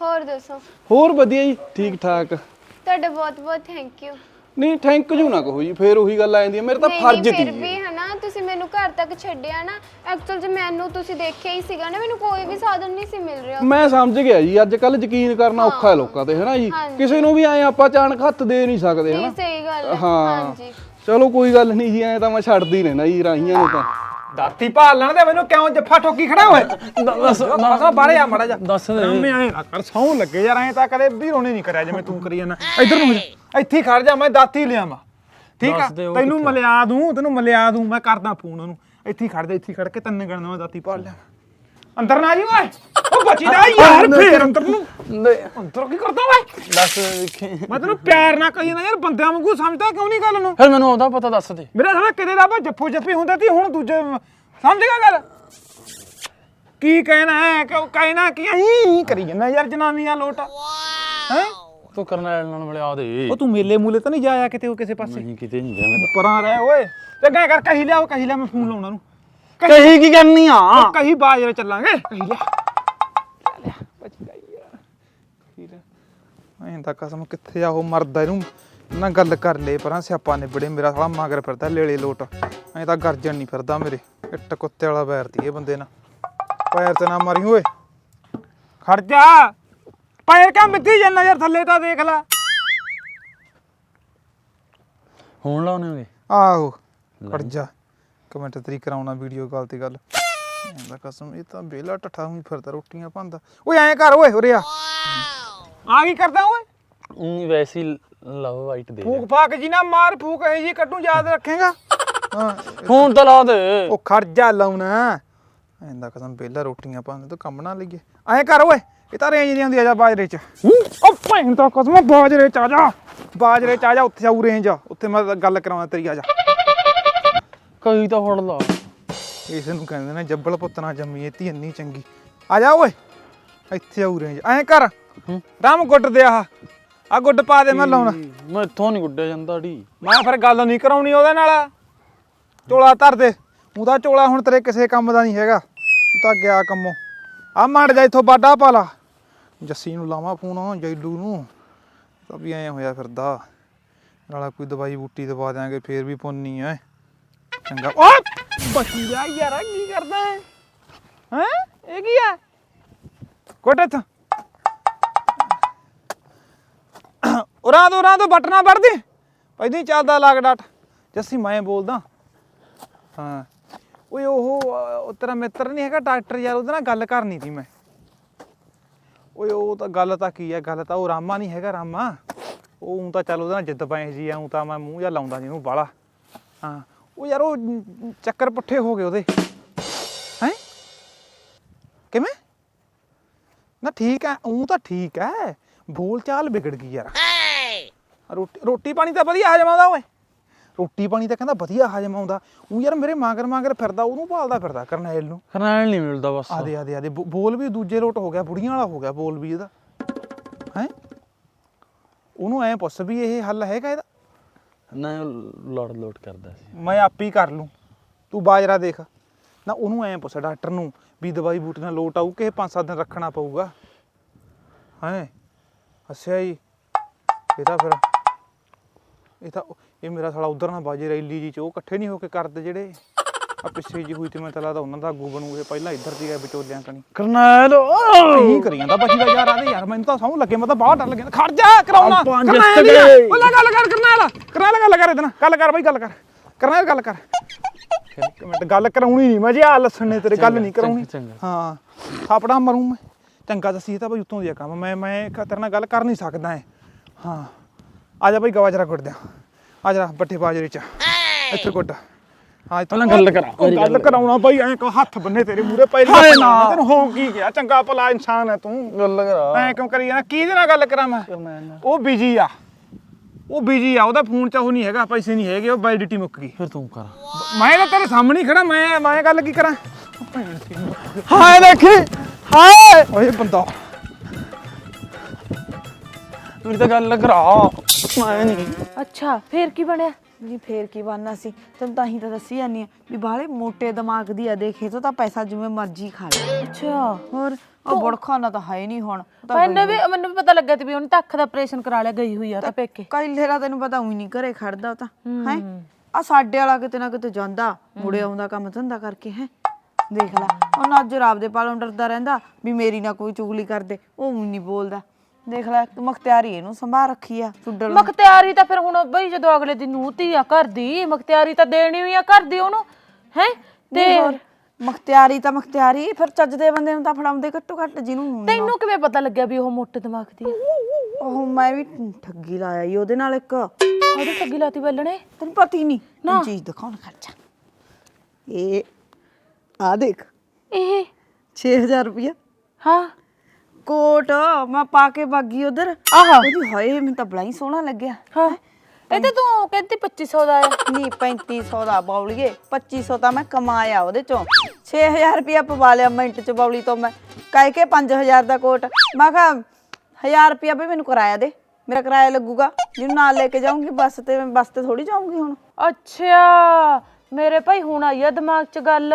ਹੋਰ ਦੱਸੋ? ਹੋਰ ਵਧੀਆ ਜੀ ਠੀਕ ਠਾਕ। ਤੁਹਾਡਾ ਬਹੁਤ ਬਹੁਤ ਥੈਂਕ ਯੂ ਨਹੀਂ ਥੈਂਕ ਯੂ ਨਾ ਕਹੋ ਜੀ ਫੇਰ ਉਹੀ ਗੱਲ ਆ ਜਾਂਦੀ ਹੈ ਮੇਰੇ ਤਾਂ ਨਹੀਂ ਫਰਜ਼ ਨਹੀਂ ਤੀ ਫਿਰ ਵੀ ਹਨਾ ਤੁਸੀਂ ਮੈਨੂੰ ਘਰ ਤੱਕ ਛੱਡਿਆ ਨਾ ਐਕਚੁਅਲ ਚ ਮੈਨੂੰ ਤੁਸੀਂ ਦੇਖਿਆ ਹੀ ਸੀਗਾ ਨਾ ਮੈਨੂੰ ਕੋਈ ਵੀ ਸਾਧਨ ਨਹੀਂ ਸੀ ਮਿਲ ਰਿਹਾ। ਮੈਂ ਸਮਝ ਗਿਆ ਜੀ ਅੱਜ ਕੱਲ ਯਕੀਨ ਕਰਨਾ ਔਖਾ ਹੈ ਲੋਕਾਂ ਤੇ ਹੈਨਾ ਜੀ? ਹਾਂਜੀ। ਕਿਸੇ ਨੂੰ ਵੀ ਐ ਆਪਾਂ ਅਚਾਨਕ ਹੱਥ ਦੇ ਨਹੀਂ ਸਕਦੇ ਨਹੀਂ ਹੈਨਾ ਸਹੀ ਗੱਲ ਹੈ। ਹਾਂ। ਹਾਂਜੀ। ਚਲੋ ਕੋਈ ਗੱਲ ਨਹੀਂ ਜੀ ਐ ਤਾਂ ਮੈਂ ਛੱਡਦੀ ਰਹਿਣਾ ਜੀ ਰਾਹੀਆਂ ਨੂੰ ਤਾਂ। ਦਾਤੀ ਭਾਲ ਲੈਣ ਦੇ ਮੈਨੂੰ ਕਿਉਂ ਜੱਫਾ ਠੋਕੀ ਖੜਾ ਹੋਏ ਦੱਸ ਦੱਸ ਬਾਰੇ ਆ ਮੜਾ ਜਾ ਦੱਸ ਮੈਂ ਐ ਨਾ ਕਰ ਸੌਂ ਲੱਗੇ ਯਾਰ ਐ ਤਾਂ ਕਦੇ ਵੀਰੋ ਨੇ ਨਹੀਂ ਕਰਿਆ ਜਿਵੇਂ ਤੂੰ ਕਰੀ ਜਾਂਦਾ। ਇੱਧਰ ਨੂੰ ਹੋ ਜਾ। ਇੱਥੇ ਹੀ ਖੜ ਜਾ ਮੈਂ ਦਾਤੀ ਲਿਆਵਾਂ। ਠੀਕ ਆ? ਦੇ ਤੈਨੂੰ ਮਲਿਆ ਦੂੰ ਤੈਨੂੰ ਮਲਿਆ ਦੂੰ ਮੈਂ ਕਰਦਾ ਫੋਨ ਉਹਨੂੰ। ਇੱਥੇ ਹੀ ਖੜ ਜਾ ਇੱਥੇ ਖੜ ਕੇ ਤੰਨ ਗਣਨਾ ਮੈਂ ਦਾਤੀ ਭਾਲ ਲਿਆ। ਅੰਦਰ ਨਾ ਜੀ ਓਏ। ਉਹ ਬਚੀ ਦਾ ਯਾਰ ਫੇਰ ਅੰਦਰ। ਨੂੰ। ਅੰਦਰ ਕੀ ਕਰਦਾ ਓਏ? ਦੱਸ ਦੇਖੀ। ਮੈਂ ਤੈਨੂੰ ਪਿਆਰ ਨਾਲ ਕਹੀ ਨਾ ਯਾਰ ਬੰਦਿਆਂ ਵਾਂਗੂ ਸਮਝਦਾ ਕਿਉਂ ਨਹੀਂ ਗੱਲ ਨੂੰ? ਫਿਰ ਮੈਨੂੰ ਉਹਦਾ ਪਤਾ ਦੱਸ ਦੇ। ਮੇਰਾ ਸਾਲਾ ਕਿਤੇ ਦਾ ਬਾ ਜੱਫੋ ਜੱਫੀ ਹੁੰਦਾ ਤੀ ਹੁਣ ਦੂਜੇ ਸਮਝ ਗਿਆ ਗੱਲ? ਕੀ ਕਹਿਣਾ ਹੈ ਕਿ ਕਹਿਣਾ ਕੀ ਐਂ ਕਰੀ ਜਾਂਦਾ ਯਾਰ ਜਨਾਨੀਆਂ ਲੋਟ। ਹੈ? ਤੂੰ ਕਰਨੈਲ ਨਾਲ ਮਿਲਿਆ ਦੇ। ਉਹ ਤੂੰ ਮੇਲੇ ਮੂਲੇ ਤਾਂ ਨਹੀਂ ਜਾਇਆ ਕਿਤੇ ਉਹ ਕਿਸੇ ਪਾਸੇ? ਨਹੀਂ ਕਿਤੇ ਨਹੀਂ ਗਿਆ ਮੈਂ ਪਰਾਂ ਰਹਿ ਓਏ। ਚੰਗਾ ਕਰ ਕਹੀ ਲਿਆ ਕਹੀ ਲਿਆ ਮੈਂ ਫੋਨ ਲਾਉਣਾ ਨੂੰ ਤਾਂ ਕਹੀ ਕੀ ਕਰਨੀ ਆ? ਉਹ ਕਹੀ ਬਾਜਰੇ ਚੱਲਾਂਗੇ। ਕਹੀ ਲਿਆ। ਲੈ ਲਿਆ ਬਚੀ ਦਾ ਯਾਰ। ਠੀਕ ਐਂ ਤਾਂ ਕਸਮ ਕਿੱਥੇ ਆ ਉਹ ਮਰਦਾ ਇਹਨੂੰ। ਨਾ ਗੱਲ ਕਰ ਲੈ ਪਰਾਂ ਸਿਆਪਾ ਨਿਬੜੇ ਮੇਰਾ ਸਾਲਾ ਮਗਰ ਫਿਰਦਾ ਲੇਲੇ ਲੋਟ। ਐਂ ਤਾਂ ਗਰਜਣ ਨਹੀਂ ਫਿਰਦਾ ਮੇਰੇ। ਇੱਟ ਕੁੱਤੇ ਵਾਲਾ ਬੈਰ ਤੀ ਇਹ ਬੰਦੇ ਨਾਲ। ਪੈਰ ਤੇ ਨਾ ਮਾਰੀ ਓਏ ਖੜ ਜਾ। ਪੈਰ ਕਾ ਮਿੱਟੀ ਜੰਨਾ ਯਾਰ ਥੱਲੇ ਤਾਂ ਦੇਖ ਲੈ। ਹੁਣ ਲਾਉਣੇ ਹੋਗੇ? ਆਹੋ ਖੜ ਜਾ। ਕਮੈਂਟ ਤਰੀ ਕਰਾਉਣਾ ਵੀਡੀਓ ਕਾਲ ਤੇ ਗੱਲ। ਐਂਦਾ ਕਸਮ ਇਹ ਤਾਂ ਬੇਲਾ ਟੱਠਾ ਹੋਈ ਫਿਰਦਾ ਰੋਟੀਆਂ ਪਾਉਂਦਾ। ਓਏ ਐਂ ਕਰ ਓਏ ਉਰੇ ਆ। ਆ ਕੀ ਕਰਦਾ ਓਏ? ਉਂ ਵੈਸੀ ਲਵ ਵਾਈਟ ਦੇ ਫੂਕ ਫਾਕ ਜੀ ਨਾ ਮਾਰ ਫੂਕ ਇਹ ਜੀ ਕੱਢੂ ਯਾਦ ਰੱਖੇਗਾ। ਹਾਂ ਹੁਣ ਤਾਂ ਲਾ ਦੇ। ਉਹ ਖੜ ਜਾ ਲਾਉਣਾ ਐਂਦਾ ਕਸਮ ਬੇਲਾ ਰੋਟੀਆਂ ਪਾਉਂਦੇ ਤੂੰ ਕੰਮ ਨਾ ਲਈਏ। ਐਂ ਕਰ ਓਏ ਇਹ ਤਾਂ ਰੇਂਜ ਨਹੀਂ ਆਉਂਦੀ ਆ ਜਾ ਬਾਜਰੇ ਚ। ਉਹ ਭੈਣ ਦਾ ਕਸਮ ਬਾਜਰੇ ਚ ਆ ਜਾ। ਬਾਜਰੇ ਚ ਆ ਜਾ ਉੱਥੇ ਆਉ ਰੇਂਜ। ਉੱਥੇ ਮੈਂ ਗੱਲ ਕਰਾਉਣਾ ਤੇਰੀ ਆ ਜਾ। ਕਹੀ ਤਾਂ ਹੁਣ ਲਾ। ਇਸ ਨੂੰ ਕਹਿੰਦੇ ਨੇ ਜੱਬਲ ਪੁੱਤ ਨਾ ਜੰਮੀ ਇਹ ਧੀ ਇੰਨੀ ਚੰਗੀ। ਆ ਜਾ ਓਏ ਇੱਥੇ ਆਉ ਰੇਂਜ ਐਂ ਕਰ ਰਾਮ ਗੁੱਡ ਦੇ ਆਹ। ਆ ਗੁੱਡ ਪਾ ਦੇ ਮੈਂ ਲਾਉਣਾ। ਮੈਂ ਇੱਥੋਂ ਨਹੀਂ ਗੁੱਡਿਆ ਜਾਂਦਾ ਢੀ। ਮੈਂ ਫਿਰ ਗੱਲ ਨਹੀਂ ਕਰਾਉਣੀ ਉਹਦੇ ਨਾਲ। ਝੋਲਾ ਧਰ ਦੇ। ਉਹਦਾ ਝੋਲਾ ਹੁਣ ਤੇਰੇ ਕਿਸੇ ਕੰਮ ਦਾ ਨਹੀਂ ਹੈਗਾ। ਤੂੰ ਤਾਂ ਗਿਆ ਕੰਮੋਂ। ਆ ਮੜ ਜਾ ਇੱਥੋਂ ਬਾਡਾ ਪਾ ਲਾ। ਜੱਸੀ ਨੂੰ ਲਾਵਾਂ ਫੋਨ ਜੈਲੂ ਨੂੰ। ਤਾਂ ਵੀ ਐਂ ਹੋਇਆ ਫਿਰਦਾ। ਨਾਲਾ ਕੋਈ ਦਵਾਈ ਬੂਟੀ ਦਵਾ ਦਿਆਂਗੇ ਫੇਰ ਵੀ ਪੁੰਨੀ ਐ। ਚੰਗਾ। ਓ! ਬਚੀ ਜਾ ਕੀ ਕਰਦਾ ਹੈ? ਹੈ? ਇਹ ਕੀ ਹੈ? ਕੋਟੇ ਤੋਂ ਉਰਾਂ ਤੋਂ ਉਰਾਂ ਤੋਂ ਬਟਨਾ ਵੜਦੀ ਪਹਿਲਾਂ ਚੱਲਦਾ ਲਾਗ ਡਾਟ। ਜੱਸੀ, ਮੈਂ ਬੋਲਦਾ। ਹਾਂ। ਓਏ, ਉਹ ਤੇਰਾ ਮਿੱਤਰ ਨਹੀਂ ਹੈਗਾ, ਡਾਕਟਰ ਯਾਰ, ਉਹਦੇ ਨਾਲ ਗੱਲ ਕਰਨੀ ਸੀ ਮੈਂ। ਓਏ, ਉਹ ਤਾਂ ਗੱਲ ਤਾਂ ਕੀ ਆ ਗੱਲ ਤਾਂ ਉਹ ਰਾਮਾ ਨਹੀਂ ਹੈਗਾ, ਰਾਮਾ। ਉਹ ਊਂ ਤਾਂ ਚੱਲ ਉਹਦੇ ਨਾਲ ਜਿੱਦ ਪਏ ਜੀ ਐਂ ਤਾਂ ਮੈਂ ਮੂੰਹ ਜਾਂ ਲਾਉਂਦਾ ਨਹੀਂ ਉਹਨੂੰ ਬਾਲਾ ਹਾਂ। ਉਹ ਯਾਰ ਉਹ ਚੱਕਰ ਪੁੱਠੇ ਹੋ ਗਏ ਉਹਦੇ। ਹੈ? ਕਿਵੇਂ? ਨਾ ਠੀਕ ਹੈ ਉਹ ਤਾਂ ਠੀਕ ਹੈ ਬੋਲ ਚਾਲ ਵਿਗੜ ਗਈ ਯਾਰ। ਰੋਟੀ ਰੋਟੀ ਪਾਣੀ ਤਾਂ ਵਧੀਆ ਹਜਮ ਆਉਂਦਾ ਓਏ। ਰੋਟੀ ਪਾਣੀ ਤਾਂ ਕਹਿੰਦਾ ਵਧੀਆ ਹਜਮ ਆਉਂਦਾ। ਉਹ ਯਾਰ ਮੇਰੇ ਮਾਂਗਰ ਮਾਂਗਰ ਫਿਰਦਾ ਉਹਨੂੰ ਭਾਲਦਾ ਫਿਰਦਾ ਕਰਨੈਲ ਨੂੰ। ਕਰਨੈਲ ਨਹੀਂ ਮਿਲਦਾ ਬਸ। ਆਦੇ ਆਦੇ ਆਦੇ ਬੋਲ ਵੀ ਦੂਜੇ ਲੋਟ ਹੋ ਗਿਆ ਬੁੜੀਆਂ ਵਾਲਾ ਹੋ ਗਿਆ ਬੋਲ ਵੀ ਇਹਦਾ। ਹੈ? ਉਹਨੂੰ ਐ ਪੁੱਛ ਵੀ ਇਹ ਹੱਲ ਹੈਗਾ ਇਹਦਾ? ਨਾ ਲੋੜ ਲੋਟ ਕਰਦਾ ਸੀ। ਮੈਂ ਆਪੇ ਹੀ ਕਰ ਲੂੰ। ਤੂੰ ਬਾਜਰਾ ਦੇਖ। ਨਾ ਉਹਨੂੰ ਐਂ ਪੁੱਛ, ਡਾਕਟਰ ਨੂੰ ਵੀ ਦਵਾਈ ਬੂਟੀ ਨਾਲ ਲੋਟ ਆਊ ਕਿ ਇਹ ਪੰਜ ਸੱਤ ਦਿਨ ਰੱਖਣਾ ਪਊਗਾ? ਹੈ? ਅੱਛਾ ਜੀ। ਇਹ ਤਾਂ ਫਿਰ ਇਹ ਤਾਂ ਇਹ ਮੇਰਾ ਸਾਲਾ ਉਧਰ ਨਾ ਬਾਜੇ ਰੈਲੀ ਜੀ ਚ ਉਹ ਇਕੱਠੇ ਨਹੀਂ ਹੋ ਕੇ ਕਰਦੇ ਜਿਹੜੇ। ਆ ਪਿੱਛੇ ਜੀ ਹੋਈ ਤੇ ਮੈਂ ਤਾਂ ਲੱਗਦਾ ਉਹਨਾਂ ਦਾ ਆਗੂ ਬਣੂ ਇਹ ਪਹਿਲਾਂ ਇੱਧਰ ਦੀ ਗਏ ਵਿਚੋਲਿਆਂ ਕਣੀ। ਕਰਨੈਲ ਕੀ ਕਰੀ ਜਾਂਦਾ ਬੱਚੀ ਦਾ ਯਾਰ ਆਦੇ ਯਾਰ ਮੈਨੂੰ ਤਾਂ ਸੌਂ ਲੱਗੇ ਮੈਂ ਤਾਂ ਬਾਹਰ ਡਰ ਲੱਗਿਆ। ਖੜ ਜਾ ਕਰਾਉਣਾ। ਆਪਾਂ ਜਿੱਤ। ਗਏ। ਉਹ ਲੈ ਗੱਲ ਕਰ ਕਰਨਾ ਲਾ ਕਰਨਾ ਗੱਲ ਕਰ ਇਹਦੇ ਨਾਲ। ਗੱਲ ਕਰ ਬਈ ਗੱਲ ਕਰ। ਕਰਨਾ ਗੱਲ ਕਰ। ਇੱਕ ਮਿੰਟ ਗੱਲ ਕਰਾਉਣੀ ਨਹੀਂ ਮੈਂ ਜੀ ਆ ਲਸਣ ਤੇਰੇ ਗੱਲ ਨਹੀਂ ਕਰਾਉਣੀ। ਚੰਗਾ, ਹਾਂ ਥਾਪੜਾ ਮਰੂੰ ਮੈਂ। ਚੰਗਾ ਦੱਸੀ ਇਹ ਤਾਂ ਬਈ ਉੱਤੋਂ ਦੀ ਆ ਕੰਮ। ਮੈਂ ਮੈਂ ਕ- ਤੇਰੇ ਨਾਲ ਗੱਲ ਕਰ ਨਹੀਂ ਸਕਦਾ ਐ। ਹਾਂ। ਆ ਜਾ ਬਈ ਗਵਾਜਰਾ ਗੁੱਟ ਦਿਆਂ। ਆ ਜਾ ਬੱਠੇ ਬਾਜਰੇ ਚ। ਇੱਥੇ ਗੁੱਟ। ਹਾਂ ਪਹਿਲਾਂ ਗੱਲ ਕਰਾ, ਉਹ ਗੱਲ ਕਰਾਉਣਾ ਬਈ ਐਂ ਕੋ ਹੱਥ ਬੰਨੇ ਤੇਰੇ ਮੂਰੇ ਪਹਿਲੇ ਹਾਏ ਨਾ। ਤੈਨੂੰ ਹੋ ਕੀ ਗਿਆ ਚੰਗਾ ਭਲਾ ਇਨਸਾਨ ਹੈ ਤੂੰ। ਗੱਲ ਕਰਾ। ਐ ਕਿਉਂ ਕਰੀ ਜਾਣਾ ਕਿਹਦੇ ਨਾਲ ਗੱਲ ਕਰਾਂ ਮੈਂ? ਉਹ ਬਿਜ਼ੀ ਆ। ਉਹ ਬਿਜ਼ੀ ਆ ਉਹਦਾ ਫੋਨ ਚ ਉਹ ਨਹੀਂ ਹੈਗਾ ਪੈਸੇ ਨਹੀਂ ਹੈਗੇ ਉਹ ਵੈਲਿਡਿਟੀ ਮੁੱਕ ਗਈ। ਫਿਰ ਤੂੰ ਕਰ। ਮੈਂ ਤਾਂ ਤੇਰੇ ਸਾਹਮਣੇ ਹੀ ਖੜਾ ਮੈਂ ਮੈਂ ਗੱਲ ਕੀ ਕਰਾਂ? ਹਾਏ ਦੇਖੀ ਹਾਏ। ਓਏ ਬੰਦਾ। ਮੇਰੀ ਤਾਂ ਗੱਲ ਕਰਾ। ਮੈਂ ਨਹੀਂ। ਅੱਛਾ ਫੇਰ ਕੀ ਬਣਿਆ? ਨਹੀਂ ਫੇਰ ਕੀ ਬਣਨਾ ਸੀ? ਤੈਨੂੰ ਤਾਂ ਹੀ ਤਾਂ ਦੱਸੀ ਜਾਂਦੀ ਆ ਵੀ ਬਾਹਲੇ ਮੋਟੇ ਦਿਮਾਗ ਦੀ ਆ ਦੇਖੇ ਤੋਂ ਤਾਂ ਪੈਸਾ ਜਿਵੇਂ ਮਰਜ਼ੀ ਖਾ ਲੈ। ਅੱਛਾ। ਹੋਰ ਉਹ ਬੜਖਾਨਾ ਤਾਂ ਹੈ ਨਹੀਂ ਹੁਣ। ਮੈਨੂੰ ਵੀ ਮੈਨੂੰ ਵੀ ਪਤਾ ਲੱਗਿਆ ਤੇ ਵੀ ਉਹਨੇ ਤਾਂ ਅੱਖ ਦਾ ਆਪਰੇਸ਼ਨ ਕਰਾ ਲਿਆ ਗਈ ਹੋਈ ਆ ਤਾਂ ਪੇਕੇ। ਕੱਲੇਰਾ ਤੈਨੂੰ ਪਤਾ ਉਹੀ ਨਹੀਂ ਘਰੇ ਖੜਦਾ ਉਹ ਤਾਂ ਹੈ। ਆ ਸਾਡੇ ਵਾਲਾ ਕਿਤੇ ਨਾ ਕਿਤੇ ਜਾਂਦਾ ਮੁੜੇ ਆਉਂਦਾ ਕੰਮ ਧੰਦਾ ਕਰਕੇ ਹੈ? ਦੇਖ ਲੈ ਉਹ ਅੱਜ ਰਾਬ ਦੇ ਪਾਲੋਂ ਡਰਦਾ ਰਹਿੰਦਾ ਵੀ ਮੇਰੀ ਨਾ ਕੋਈ ਚੁਗਲੀ ਕਰਦੇ ਉਹ ਊਂ ਨਹੀਂ ਬੋਲਦਾ। ਦੇਖ ਲੈ ਤੂੰ ਮਖਤਿਆਰੀ ਇਹਨੂੰ ਸੰਭਾਲ ਰੱਖੀ ਆ ਸੁੱਡਲ ਨੂੰ। ਮਖਤਿਆਰੀ ਤਾਂ ਫਿਰ ਹੁਣ ਬਈ ਜਦੋਂ ਅਗਲੇ ਦਿਨ ਨੂੰ ਧੀ ਆ ਘਰ ਦੀ ਮਖਤਿਆਰੀ ਤਾਂ ਦੇਣੀ ਹੋਈ ਆ ਘਰ ਦੀ ਉਹਨੂੰ ਹੈ? ਤੇ ਨਹੀਂ ਹੋਰ ਮਖਤਿਆਰੀ ਤਾਂ ਮਖਤਿਆਰੀ ਫਿਰ ਚੱਜ ਦੇ ਬੰਦੇ ਨੂੰ ਤਾਂ ਫੜਾਉਂਦੇ ਘੱਟੋ ਘੱਟ ਜਿਹਨੂੰ ਤੈਨੂੰ ਕਿਵੇਂ ਪਤਾ ਲੱਗਿਆ ਵੀ ਉਹ ਮੋਟੇ ਦਿਮਾਗ ਦੀ ਆ? ਉਹ ਮੈਂ ਵੀ ਠੱਗੀ ਲਾਇਆ ਈ ਉਹਦੇ ਨਾਲ ਇੱਕ। ਉਹਦੀ ਠੱਗੀ ਲਾਤੀ ਬੱਲਣੇ ਤੈਨੂੰ ਪਤਾ ਹੀ ਨਹੀਂ ਨਾ। ਚੀਜ਼ ਦਿਖਾਉਣ ਖਰਚਾ। ਇਹ ਆ ਦੇਖ ਇਹ? 6000 ਰੁਪਇਆ ਹਾਂ। ਕੋਟ ਮੈਂ ਪਾ ਕੇ ਬਾਗੀ ਉਧਰ। ਆਹਾ। ਉਹਦੀ ਹਾਏ ਮੈਨੂੰ ਤਾਂ ਬੜਾ ਹੀ ਸੋਹਣਾ ਲੱਗਿਆ। ਹਾਂ। ਇਹ ਤੇ ਤੂੰ ਕਹਿੰਦੀ 2500 ਦਾ ਨਹੀਂ 3500 ਦਾ ਬੌਲੀਏ। 2500 ਤਾਂ ਮੈਂ ਕਮਾਇਆ ਉਹਦੇ ਚੋਂ। 6000 ਰੁਪਇਆ ਪਵਾ ਲਿਆ ਮਿੰਟ ਚ ਬੌਲੀ ਤੋਂ ਮੈਂ। ਕਹਿ ਕੇ 5000 ਦਾ ਕੋਟ। ਮੈਂ ਕਿਹਾ 1000 ਰੁਪਇਆ ਵੀ ਮੈਨੂੰ ਕਿਰਾਇਆ ਦੇ। ਮੇਰਾ ਕਿਰਾਇਆ ਲੱਗੂਗਾ। ਜਿਹਨੂੰ ਨਾਲ ਲੈ ਕੇ ਜਾਊਂਗੀ ਬੱਸ ਤੇ ਮੈਂ ਬੱਸ ਤੇ ਥੋੜੀ ਜਾਊਂਗੀ ਹੁਣ। ਅੱਛਾ ਮੇਰੇ ਭਾਈ ਹੁਣ ਆਈ ਆ ਦਿਮਾਗ 'ਚ ਗੱਲ।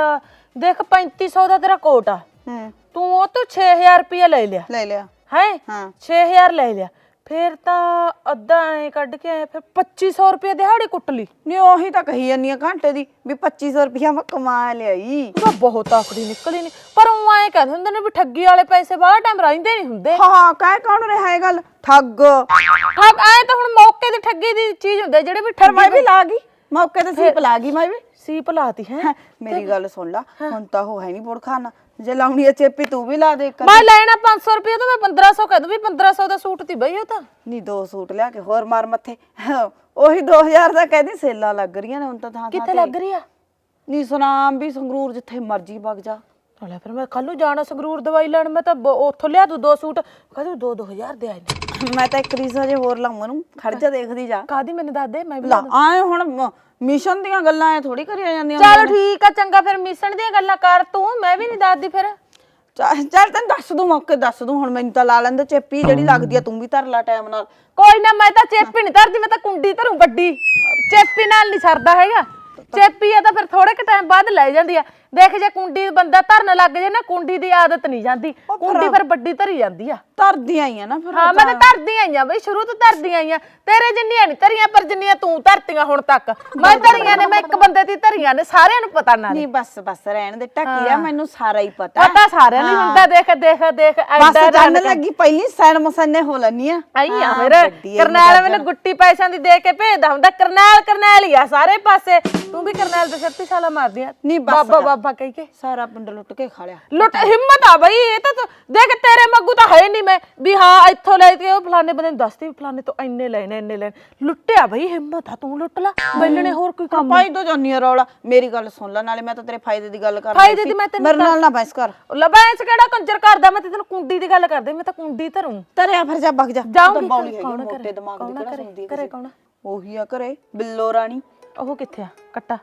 ਦੇਖ 3500 ਦਾ ਤੇਰਾ ਕੋਟ ਆ। ਹੂੰ। ਤੂੰ ਉਹ ਤੋਂ 6000 ਰੁਪਇਆ ਲੈ ਲਿਆ। ਲੈ ਲਿਆ। ਹੈ? ਹਾਂ। 6000 ਲੈ ਲਿਆ। ਫਿਰ ਤਾਂ ਅੱਧਾ ਐ ਕੱਢ ਕੇ ਆਏ ਫਿਰ 2500 ਰੁਪਏ ਦਿਹਾੜੀ ਕੁੱਟ ਲਈ। ਨਹੀਂ ਉਹੀ ਤਾਂ ਕਹੀ ਜਾਂਦੀ ਆ ਘੰਟੇ ਦੀ ਵੀ 2500 ਰੁਪਇਆ ਮੈਂ ਕਮਾ ਲਿਆਈ। ਉਹ ਬਹੁਤ ਆਕੜੀ ਨਿਕਲੀ ਨਹੀਂ ਪਰ ਉਹ ਐ ਕਹਿੰਦੇ ਹੁੰਦੇ ਨੇ ਵੀ ਠੱਗੀ ਵਾਲੇ ਪੈਸੇ ਬਾਹਲਾ ਟਾਈਮ ਰਹਿੰਦੇ ਨਹੀਂ ਹੁੰਦੇ। ਹਾਂ ਕਹਿ ਕੌਣ ਰਿਹਾ ਇਹ ਗੱਲ? ਠੱਗ। ਠੱਗ ਐ ਤਾਂ ਹੁਣ ਮੌਕੇ ਦੀ ਠੱਗੀ ਦੀ ਚੀਜ਼ ਹੁੰਦੀ ਜਿਹੜੇ ਵੀ ਮੈਂ ਵੀ ਲਾ ਗਈ। ਮੌਕੇ ਤੇ ਸੀਪ ਲਾ ਗਈ ਮੈਂ ਵੀ। ਸੀਪ ਲਾਤੀ ਹੈ? ਮੇਰੀ ਗੱਲ ਸੁਣ ਲਾ। ਹੁਣ ਤਾਂ ਉਹ ਹੈ ਨਹੀਂ ਬੁੜ ਖਾਨਾ ਜੇ ਲਾਉਣੀ ਹੈ ਚੇਪੀ ਤੂੰ ਵੀ ਲਾ ਦੇ ਇੱਕ ਮੈਂ ਲੈਣਾ 500 ਰੁਪਏ ਤਾਂ ਮੈਂ 1500 ਕਹਿ ਦੂੰ ਵੀ 1500 ਦਾ ਸੂਟ ਤੀ ਬਈ ਉਹ ਤਾਂ। ਨਹੀਂ ਦੋ ਸੂਟ ਲਿਆ ਕੇ ਹੋਰ ਮਾਰ ਮੱਥੇ। ਉਹੀ 2000 ਦਾ ਕਹਿੰਦੀ ਸੇਲਾਂ ਲੱਗ ਰਹੀਆਂ ਨੇ ਹੁਣ ਤਾਂ ਥਾਂ ਥਾਂ ਕਿੱਥੇ ਲੱਗ ਰਹੀ ਆ ਨਹੀਂ ਸੁਨਾਮ ਵੀ ਸੰਗਰੂਰ ਜਿੱਥੇ ਮਰਜ਼ੀ ਵਗ ਜਾ। ਲੈ ਫਿਰ ਮੈਂ ਕੱਲ ਜਾਣਾ ਸੰਗਰੂਰ ਦਵਾਈ ਲੈਣ ਮੈਂ ਤਾਂ ਉੱਥੋਂ ਲਿਆ ਦੂ ਦੋ ਸੂਟ। ਕਹਿੰਦੇ 2 2000 ਦੇ ਆਏ ਨੇ। ਮੈਂ ਤਾਂ ਇੱਕ ਰੀਸ ਹਜੇ ਹੋਰ ਲਾਵਾਂ ਨੂੰ ਖੜ ਜਾ ਦੇਖਦੀ ਜਾ। ਕਾਦੀ ਮੈਨੂੰ ਦੱਸ ਦੇ ਮੈਂ ਵੀ ਲਾ ਆਏ ਹੁਣ ਮ- ਮਿਸ਼ਨ ਦੀਆਂ ਗੱਲਾਂ ਐ ਥੋੜੀ ਕਰੀਆਂ ਜਾਂਦੀਆਂ ਚਲ ਠੀਕ ਆ ਚੰਗਾ ਫਿਰ ਮਿਸਣ ਦੀਆਂ ਗੱਲਾਂ ਕਰ ਤੂੰ ਮੈਂ ਵੀ ਨਹੀਂ ਦੱਸਦੀ ਫਿਰ। ਚੱਲ ਚੱਲ ਤੈਨੂੰ ਦੱਸ ਦੂੰ ਮੌਕੇ ਦੱਸ ਦੂੰ ਹੁਣ ਮੈਨੂੰ ਤਾਂ ਲਾ ਲੈਂਦੇ ਚੇਪੀ ਜਿਹੜੀ ਲੱਗਦੀ ਆ ਤੂੰ ਵੀ ਧਰ ਲਾ ਟਾਈਮ ਨਾਲ। ਕੋਈ ਨਾ ਮੈਂ ਤਾਂ ਚੇਪੀ ਨਹੀਂ ਧਰਦੀ ਮੈਂ ਤਾਂ ਕੁੰਡੀ ਧਰੂ ਵੱਡੀ। ਚੇਪੀ ਨਾਲ ਨਹੀਂ ਸਰਦਾ ਹੈਗਾ। ਚੇਪੀ ਆ ਤਾਂ ਫਿਰ ਥੋੜੇ ਕ ਟਾਈਮ ਬਾਅਦ ਲੈ ਜਾਂਦੀ ਆ। ਦੇਖ ਜੇ ਕੁੰਡੀ ਬੰਦਾ ਧਰਨ ਲੱਗ ਜੇ ਨਾ ਕੁੰਡੀ ਦੀ ਆਦਤ ਨਹੀਂ ਜਾਂਦੀ। ਕੁੰਡੀ ਫਿਰ ਵੱਡੀ ਧਰੀ ਜਾਂਦੀ ਆ। ਧਰਦੀਆਂ ਹੀ ਆ ਨਾ ਫਿਰ ਹਾਂ ਮੈਂ ਤਾਂ ਧਰਦੀ ਆਈਆਂ ਬਈ ਸ਼ੁਰੂ ਤੋਂ ਧਰਦੀ ਆਈਆਂ ਤੇਰੇ ਜਿੰਨੀਆਂ ਨਹੀਂ ਧਰੀਆਂ ਪਰ ਜਿੰਨੀਆਂ ਤੂੰ ਧਰਤੀਆਂ ਹੁਣ ਤੱਕ। ਮੈਂ ਧਰੀਆਂ ਨੇ ਮੈਂ ਇੱਕ ਬੰਦੇ ਦੀ ਧਰੀਆਂ ਨੇ ਸਾਰਿਆਂ ਨੂੰ ਪਤਾ ਨਾ ਨਹੀਂ ਬਸ ਬਸ ਰਹਿਣ ਦੇ ਟੱਕੀ ਆ ਮੈਨੂੰ ਸਾਰਾ ਹੀ ਪਤਾ। ਪਤਾ ਸਾਰਿਆਂ ਨੂੰ ਹੁੰਦਾ ਦੇਖ ਦੇਖ ਦੇਖ ਬਸ ਜਾਣ ਲੱਗੀ ਪਹਿਲੀ ਸੈਨ ਮਸੰਨੇ ਹੋ ਲੈਣੀ ਆ। ਆਈ ਆ ਫਿਰ। ਆ ਕਰਨੈਲ ਮੈਨੂੰ ਗੁੱਟੀ ਪੈਸਿਆਂ ਦੀ ਦੇ ਕੇ ਭੇਜਦਾ ਹੁੰਦਾ। ਕਰਨੈਲ ਕਰਨੈਲ ਹੀ ਆ ਸਾਰੇ ਪਾਸੇ। ਤੂੰ ਵੀ ਕਰਨੈਲ ਦੇ ਸਿਰ ਤੇ ਛਾਲਾ ਮਾਰਦੀ ਆ। ਨਹੀਂ ਬਸ ਬਾਬਾ। ਬਾਬਾ ਕਹਿ ਕੇ। ਸਾਰਾ ਪਿੰਡ ਲੁੱਟ ਕੇ ਖਾ ਲਿਆ। ਲੁੱਟ ਹਿੰਮਤ ਆ ਬਈ ਇਹ ਤਾਂ ਤੂੰ- ਦੇਖ ਤੇਰੇ ਮੰਗੂ ਤਾਂ ਹੈ ਨਹੀਂ ਮੈਂ ਵੀ ਹਾਂ ਇੱਥੋਂ ਲੈ ਕੇ ਉਹ ਫਲਾਣੇ ਬੰਦੇ ਨੂੰ ਦੱਸਦੀ ਵੀ ਫਲਾਣੇ ਤੋਂ ਇੰਨੇ ਲੈਣੇ ਇੰਨੇ ਲੈਣੇ ਲੁੱਟਿਆ ਬਈ ਹਿੰਮਤ ਆ ਤੂੰ ਲੁੱਟ ਲਾ। ਬੈਲਣੇ ਹੋਰ ਕੋਈ ਕੰਮ ਪਾਈ ਤੋਂ ਜਾਨੀ ਆ ਰੌਲਾ। ਮੇਰੀ ਗੱਲ ਸੁਣ ਲੈ ਨਾਲੇ ਮੈਂ ਤਾਂ ਤੇਰੇ ਫਾਇਦੇ ਦੀ ਗੱਲ ਕਰ ਫਾਇਦੇ ਦੀ ਮੈਂ ਤੈਨੂੰ ਮੇਰੇ ਨਾਲ ਨਾ ਬਹਿਸ ਕਰ। ਲਬੈਂਸ ਕਿਹੜਾ ਕੰਜਰ ਕਰਦਾ? ਮੈਂ ਤੇ ਤੈਨੂੰ ਕੁੰਡੀ ਦੀ ਗੱਲ ਕਰਦੇ ਮੈਂ ਤਾਂ ਕੁੰਡੀ ਧਰੂੰ। ਤਰਿਆ ਫਿਰ ਜਾ ਬਗ ਜਾ। ਬੌਲੀ ਕੌਣ ਕਰੇ? ਮੋਟੇ ਦਿਮਾਗ ਦੀ ਕੌਣ ਕਰੇ? ਕਰੇ ਕੌਣ? ਉਹੀ ਆ ਘਰੇ ਬਿੱਲੋ ਰਾਣੀ। ਉਹ ਕਿੱਥੇ ਆ? ਕੱਟਾ।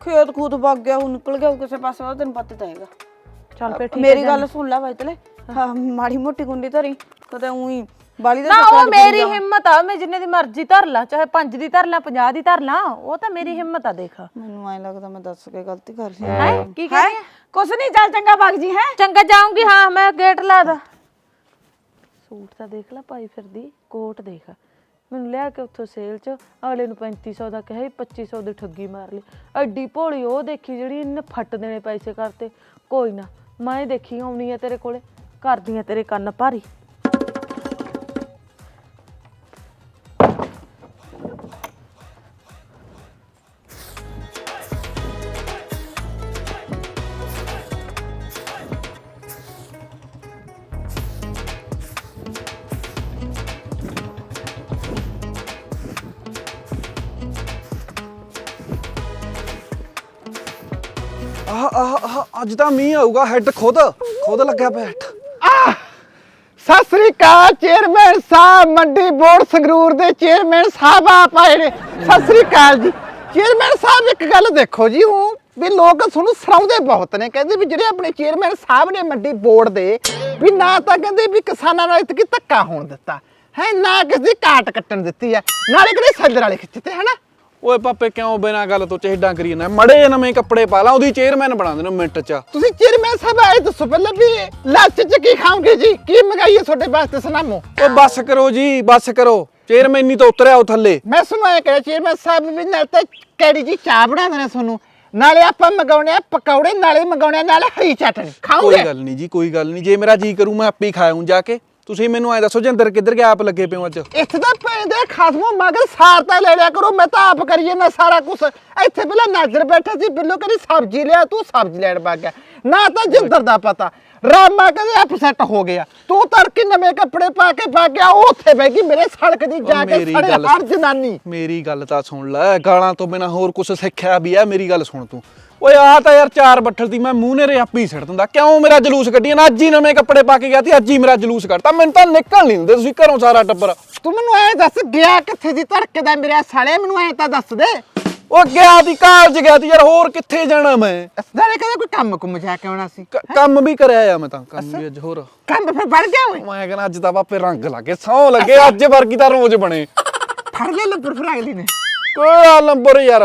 ਖੇਤ ਖੂਤ ਵਗ ਗਿਆ ਉਹ ਨਿਕਲ ਗਿਆ ਉਹ ਕਿਸੇ ਪਾਸੇ ਉਹ ਤੈਨੂੰ ਪਤਾ ਤਾਂ ਹੈਗਾ। ਚੱਲ ਫੇਰ ਠੀਕ ਮੇਰੀ ਗੱਲ ਸੁਣ ਲੈ ਵੈਤਲੇ। ਹਾਂ। ਮਾੜੀ ਮੋਟੀ ਗੁੰਡੀ ਧਰੀ ਕਦੇ ਉਹੀ ਬਾਲੀ ਦਾ ਨਾ ਉਹ ਮੇਰੀ। ਹਿੰਮਤ ਆ ਮੈਂ ਜਿੰਨੇ ਦੀ ਮਰਜ਼ੀ ਧਰ ਲਾਂ ਚਾਹੇ 5 ਦੀ ਧਰ ਲਾਂ 50 ਦੀ ਧਰ ਲਾਂ ਉਹ ਤਾਂ ਮੇਰੀ ਹਿੰਮਤ ਆ ਦੇਖ। ਮੈਨੂੰ ਐ ਲੱਗਦਾ ਮੈਂ ਦੱਸ ਕੇ ਗਲਤੀ ਕਰ ਰਹੀ ਹੈ? ਕੀ ਕਹਿ ਰਹੀ ਆ? ਕੁਛ ਨਹੀਂ ਚੱਲ ਚੰਗਾ ਭਗ ਜੀ ਹੈ? ਚੰਗਾ ਜਾਊਂਗੀ ਹਾਂ ਮੈਂ ਗੇਟ ਲਾ ਦਾ। ਸੂਟ ਤਾਂ ਦੇਖ ਲੈ ਪਾਈ ਫਿਰਦੀ ਕੋਟ ਦੇਖ। ਮੈਨੂੰ ਲਿਆ ਕੇ ਉੱਥੋਂ ਸੇਲ 'ਚ ਅਗਲੇ ਨੂੰ 3500 ਦਾ ਕਿਹਾ ਸੀ 2500 ਦੀ ਠੱਗੀ ਮਾਰ ਲਈ। ਐਡੀ ਭੋਲੀ ਉਹ ਦੇਖੀ ਜਿਹੜੀ ਇਹਨੇ ਫੱਟ ਦੇਣੇ ਪੈਸੇ ਕਰਤੇ। ਕੋਈ ਨਾ ਮੈਂ ਦੇਖੀ ਆਉਣੀ ਆ ਤੇਰੇ ਕੋਲੇ ਕਰਦੀ ਆ ਤੇਰੇ ਕੰਨ ਭਾਰੀ। ਅੱਜ ਤਾਂ ਮੀਂਹ ਆਊਗਾ ਹੈੱਡ ਖੁਦ ਖੁਦ ਲੱਗਿਆ ਪਿਆ ਹੈੱਡ ਸਤਿ ਸ੍ਰੀ ਅਕਾਲ ਚੇਅਰਮੈਨ ਸਾਹਿਬ, ਮੰਡੀ ਬੋਰਡ, ਸੰਗਰੂਰ ਦੇ ਚੇਅਰਮੈਨ ਸਾਹਿਬ ਆਪ ਆਏ ਨੇ। ਸਤਿ ਸ੍ਰੀ ਅਕਾਲ ਜੀ। ਚੇਅਰਮੈਨ ਸਾਹਿਬ, ਇੱਕ ਗੱਲ ਦੇਖੋ ਜੀ, ਉਹ ਵੀ ਲੋਕ ਤੁਹਾਨੂੰ ਸਰਾਉਂਦੇ ਬਹੁਤ ਨੇ। ਕਹਿੰਦੇ ਵੀ ਜਿਹੜੇ ਆਪਣੇ ਚੇਅਰਮੈਨ ਸਾਹਿਬ ਨੇ ਮੰਡੀ ਬੋਰਡ ਦੇ, ਵੀ ਨਾ ਤਾਂ ਕਹਿੰਦੇ ਵੀ ਕਿਸਾਨਾਂ ਨਾਲ ਇਤਕੀ ਧੱਕਾ ਹੋਣ ਦਿੱਤਾ। ਹੈ, ਨਾ ਕਿਸੇ ਦੀ ਕਾਟ ਕੱਟਣ ਦਿੱਤੀ ਹੈ। ਨਾਲੇ ਕਿਹੜੇ ਸੱਜਰ ਵਾਲੇ ਖਿੱਚਤੇ, ਹਨਾ? ਓਏ ਪਾਪੇ ਕਿਉਂ ਬਿਨਾਂ ਗੱਲ ਤੋਂ ਚਿਹਡਾਂ ਕਰੀ ਨਾ ਮੜੇ ਨਵੇਂ ਕੱਪੜੇ ਪਾ ਲਾ ਉਹਦੀ ਚੇਅਰਮੈਨ ਬਣਾ ਦੇਣਾ ਮਿੰਟ ਚ। ਤੁਸੀਂ ਚੇਅਰਮੈਨ ਸਾਹਿਬ ਆਏ ਦੱਸੋ ਪਹਿਲਾਂ ਵੀ ਲੱਚ ਚ ਕੀ ਖਾਓਗੇ ਜੀ? ਕੀ ਮੰਗਾਈਏ ਤੁਹਾਡੇ ਵਾਸਤੇ ਸਨਾਮੋ ਓ ਬੱਸ ਕਰੋ ਜੀ ਬੱਸ ਕਰੋ। ਚੇਅਰਮੈਨ ਨਹੀਂ ਤਾਂ ਉਤਰਿਆ ਉਹ ਥੱਲੇ। ਮੈਂ ਸੁਣਿਆ ਇਹ ਕਿਹਾ ਚੇਅਰਮੈਨ ਸਾਹਿਬ ਵੀ ਨਾਲ ਤਾਂ ਕਿਹੜੀ ਜੀ ਚਾਹ ਬਣਾ ਦੇਣਾ ਤੁਹਾਨੂੰ। ਨਾਲੇ ਆਪਾਂ ਮੰਗਾਉਣੇ ਆ ਪਕੌੜੇ ਨਾਲੇ ਮੰਗਾਉਣੇ ਆ ਨਾਲੇ ਹਰੀ ਚਟਨੀ। ਕੋਈ ਖਾਓਗੇ? ਗੱਲ ਨਹੀਂ ਜੀ ਕੋਈ ਗੱਲ ਨਹੀਂ। ਜੇ ਮੇਰਾ ਜੀ ਕਰੂ ਮੈਂ ਆਪੇ ਹੀ ਖਾਇਆਉਂ ਜਾ ਕੇ। ਤੁਸੀਂ ਮੈਨੂੰ ਐ ਦੱਸੋ ਜਿੰਦਰ ਕਿੱਧਰ ਗਿਆ ਆਪ ਲੱਗੇ ਪਿਓ ਅੱਜ? ਇੱਥੇ ਤਾਂ ਪੈਂਦੇ ਖਸਮੋਂ ਮਗਰ ਸਾਰ ਤਾਂ ਲੈ ਲਿਆ ਕਰੋ ਮੈਂ ਤਾਂ ਆਪ ਕਰੀਏ ਨਾ ਸਾਰਾ ਕੁਝ ਇੱਥੇ ਪਹਿਲਾਂ ਨਾਜ਼ਰ ਬੈਠਾ ਸੀ ਬਿੱਲੋ ਕਹਿੰਦੀ ਸਬਜ਼ੀ ਲਿਆ ਤੂੰ ਸਬਜ਼ੀ ਲੈਣ ਵਗ ਗਿਆ। ਨਾ ਤਾਂ ਜਿੰਦਰ ਦਾ ਪਤਾ ਰਾਮਾ ਕਹਿੰਦੇ ਅਪਸੈਟ ਹੋ ਗਿਆ। ਤੂੰ ਤੜਕੇ ਨਵੇਂ ਕੱਪੜੇ ਪਾ ਕੇ ਪਾ ਗਿਆ ਉਹ ਉੱਥੇ ਬਹਿ ਗਈ ਮੇਰੇ ਸੜਕ ਦੀ ਜਾ ਕੇ ਮੇਰੀ ਸੜੇ ਗੱਲ- ਹਰ ਜਨਾਨੀ। ਮੇਰੀ ਗੱਲ ਤਾਂ ਸੁਣ ਲੈ ਗਾਲਾਂ ਤੋਂ ਬਿਨਾ ਹੋਰ ਕੁਝ ਸਿੱਖਿਆ ਵੀ ਐ ਮੇਰੀ ਗੱਲ ਸੁਣ ਤੂੰ। ਓਏ ਆ ਤਾਂ ਯਾਰ ਚਾਰ ਬੱਠਲ ਦੀ ਮੈਂ ਮੂੰਹ ਨੇਰੇ ਆਪੇ ਹੀ ਸਿੱਟ ਦਿੰਦਾ। ਕਿਉਂ ਮੇਰਾ ਜਲੂਸ ਕੱਢੀਆਂ ਨਾ ਅੱਜ ਹੀ ਨਵੇਂ ਕੱਪੜੇ ਪਾ ਕੇ ਗਿਆ ਤੀ ਅੱਜ ਹੀ ਮੇਰਾ ਜਲੂਸ ਕੱਢਤਾ। ਮੈਨੂੰ ਤਾਂ ਨਿਕਲ ਨਹੀਂ ਦਿੰਦੇ ਤੁਸੀਂ ਘਰੋਂ ਸਾਰਾ ਟੱਬਰ। ਤੂੰ ਮੈਨੂੰ ਐ ਦੱਸ ਗਿਆ ਕਿੱਥੇ ਦੀ ਧੜਕੇ ਦਾ ਮੇਰੇ ਸਾਲੇ ਮੈਨੂੰ ਐ ਤਾਂ ਦੱਸ ਦੇ। ਉਹ ਗਿਆ ਤੀ ਕਾਲਜ ਗਿਆ ਤੀ ਯਾਰ ਹੋਰ ਕਿੱਥੇ ਜਾਣਾ ਮੈਂ? ਨਾਲੇ ਕਦੇ ਕੋਈ ਕੰਮ ਕੁਮ ਜਾ ਕੇ ਆਉਣਾ ਸੀ। ਕ- ਕੰਮ ਵੀ ਕਰਿਆ ਆ ਮੈਂ ਤਾਂ ਕੰਮ ਵੀ ਅੱਜ ਹੋਰ। ਕੰਮ ਫਿਰ ਬਣ ਗਿਆ ਓਏ। ਮੈਂ ਕਹਿੰਦਾ ਅੱਜ ਤਾਂ ਬਾਪੇ ਰੰਗ ਲੱਗੇ ਸੌ ਲੱਗੇ ਅੱਜ ਵਰਗੀ ਤਾਂ ਰੋਜ਼ ਬਣੇ। ਫੜ ਲੈ ਲੱਪਰ ਫਿਰ ਅਗਲੀ ਨੇ। ਕੋੜਾ ਲੰਬਰ ਯਾਰ।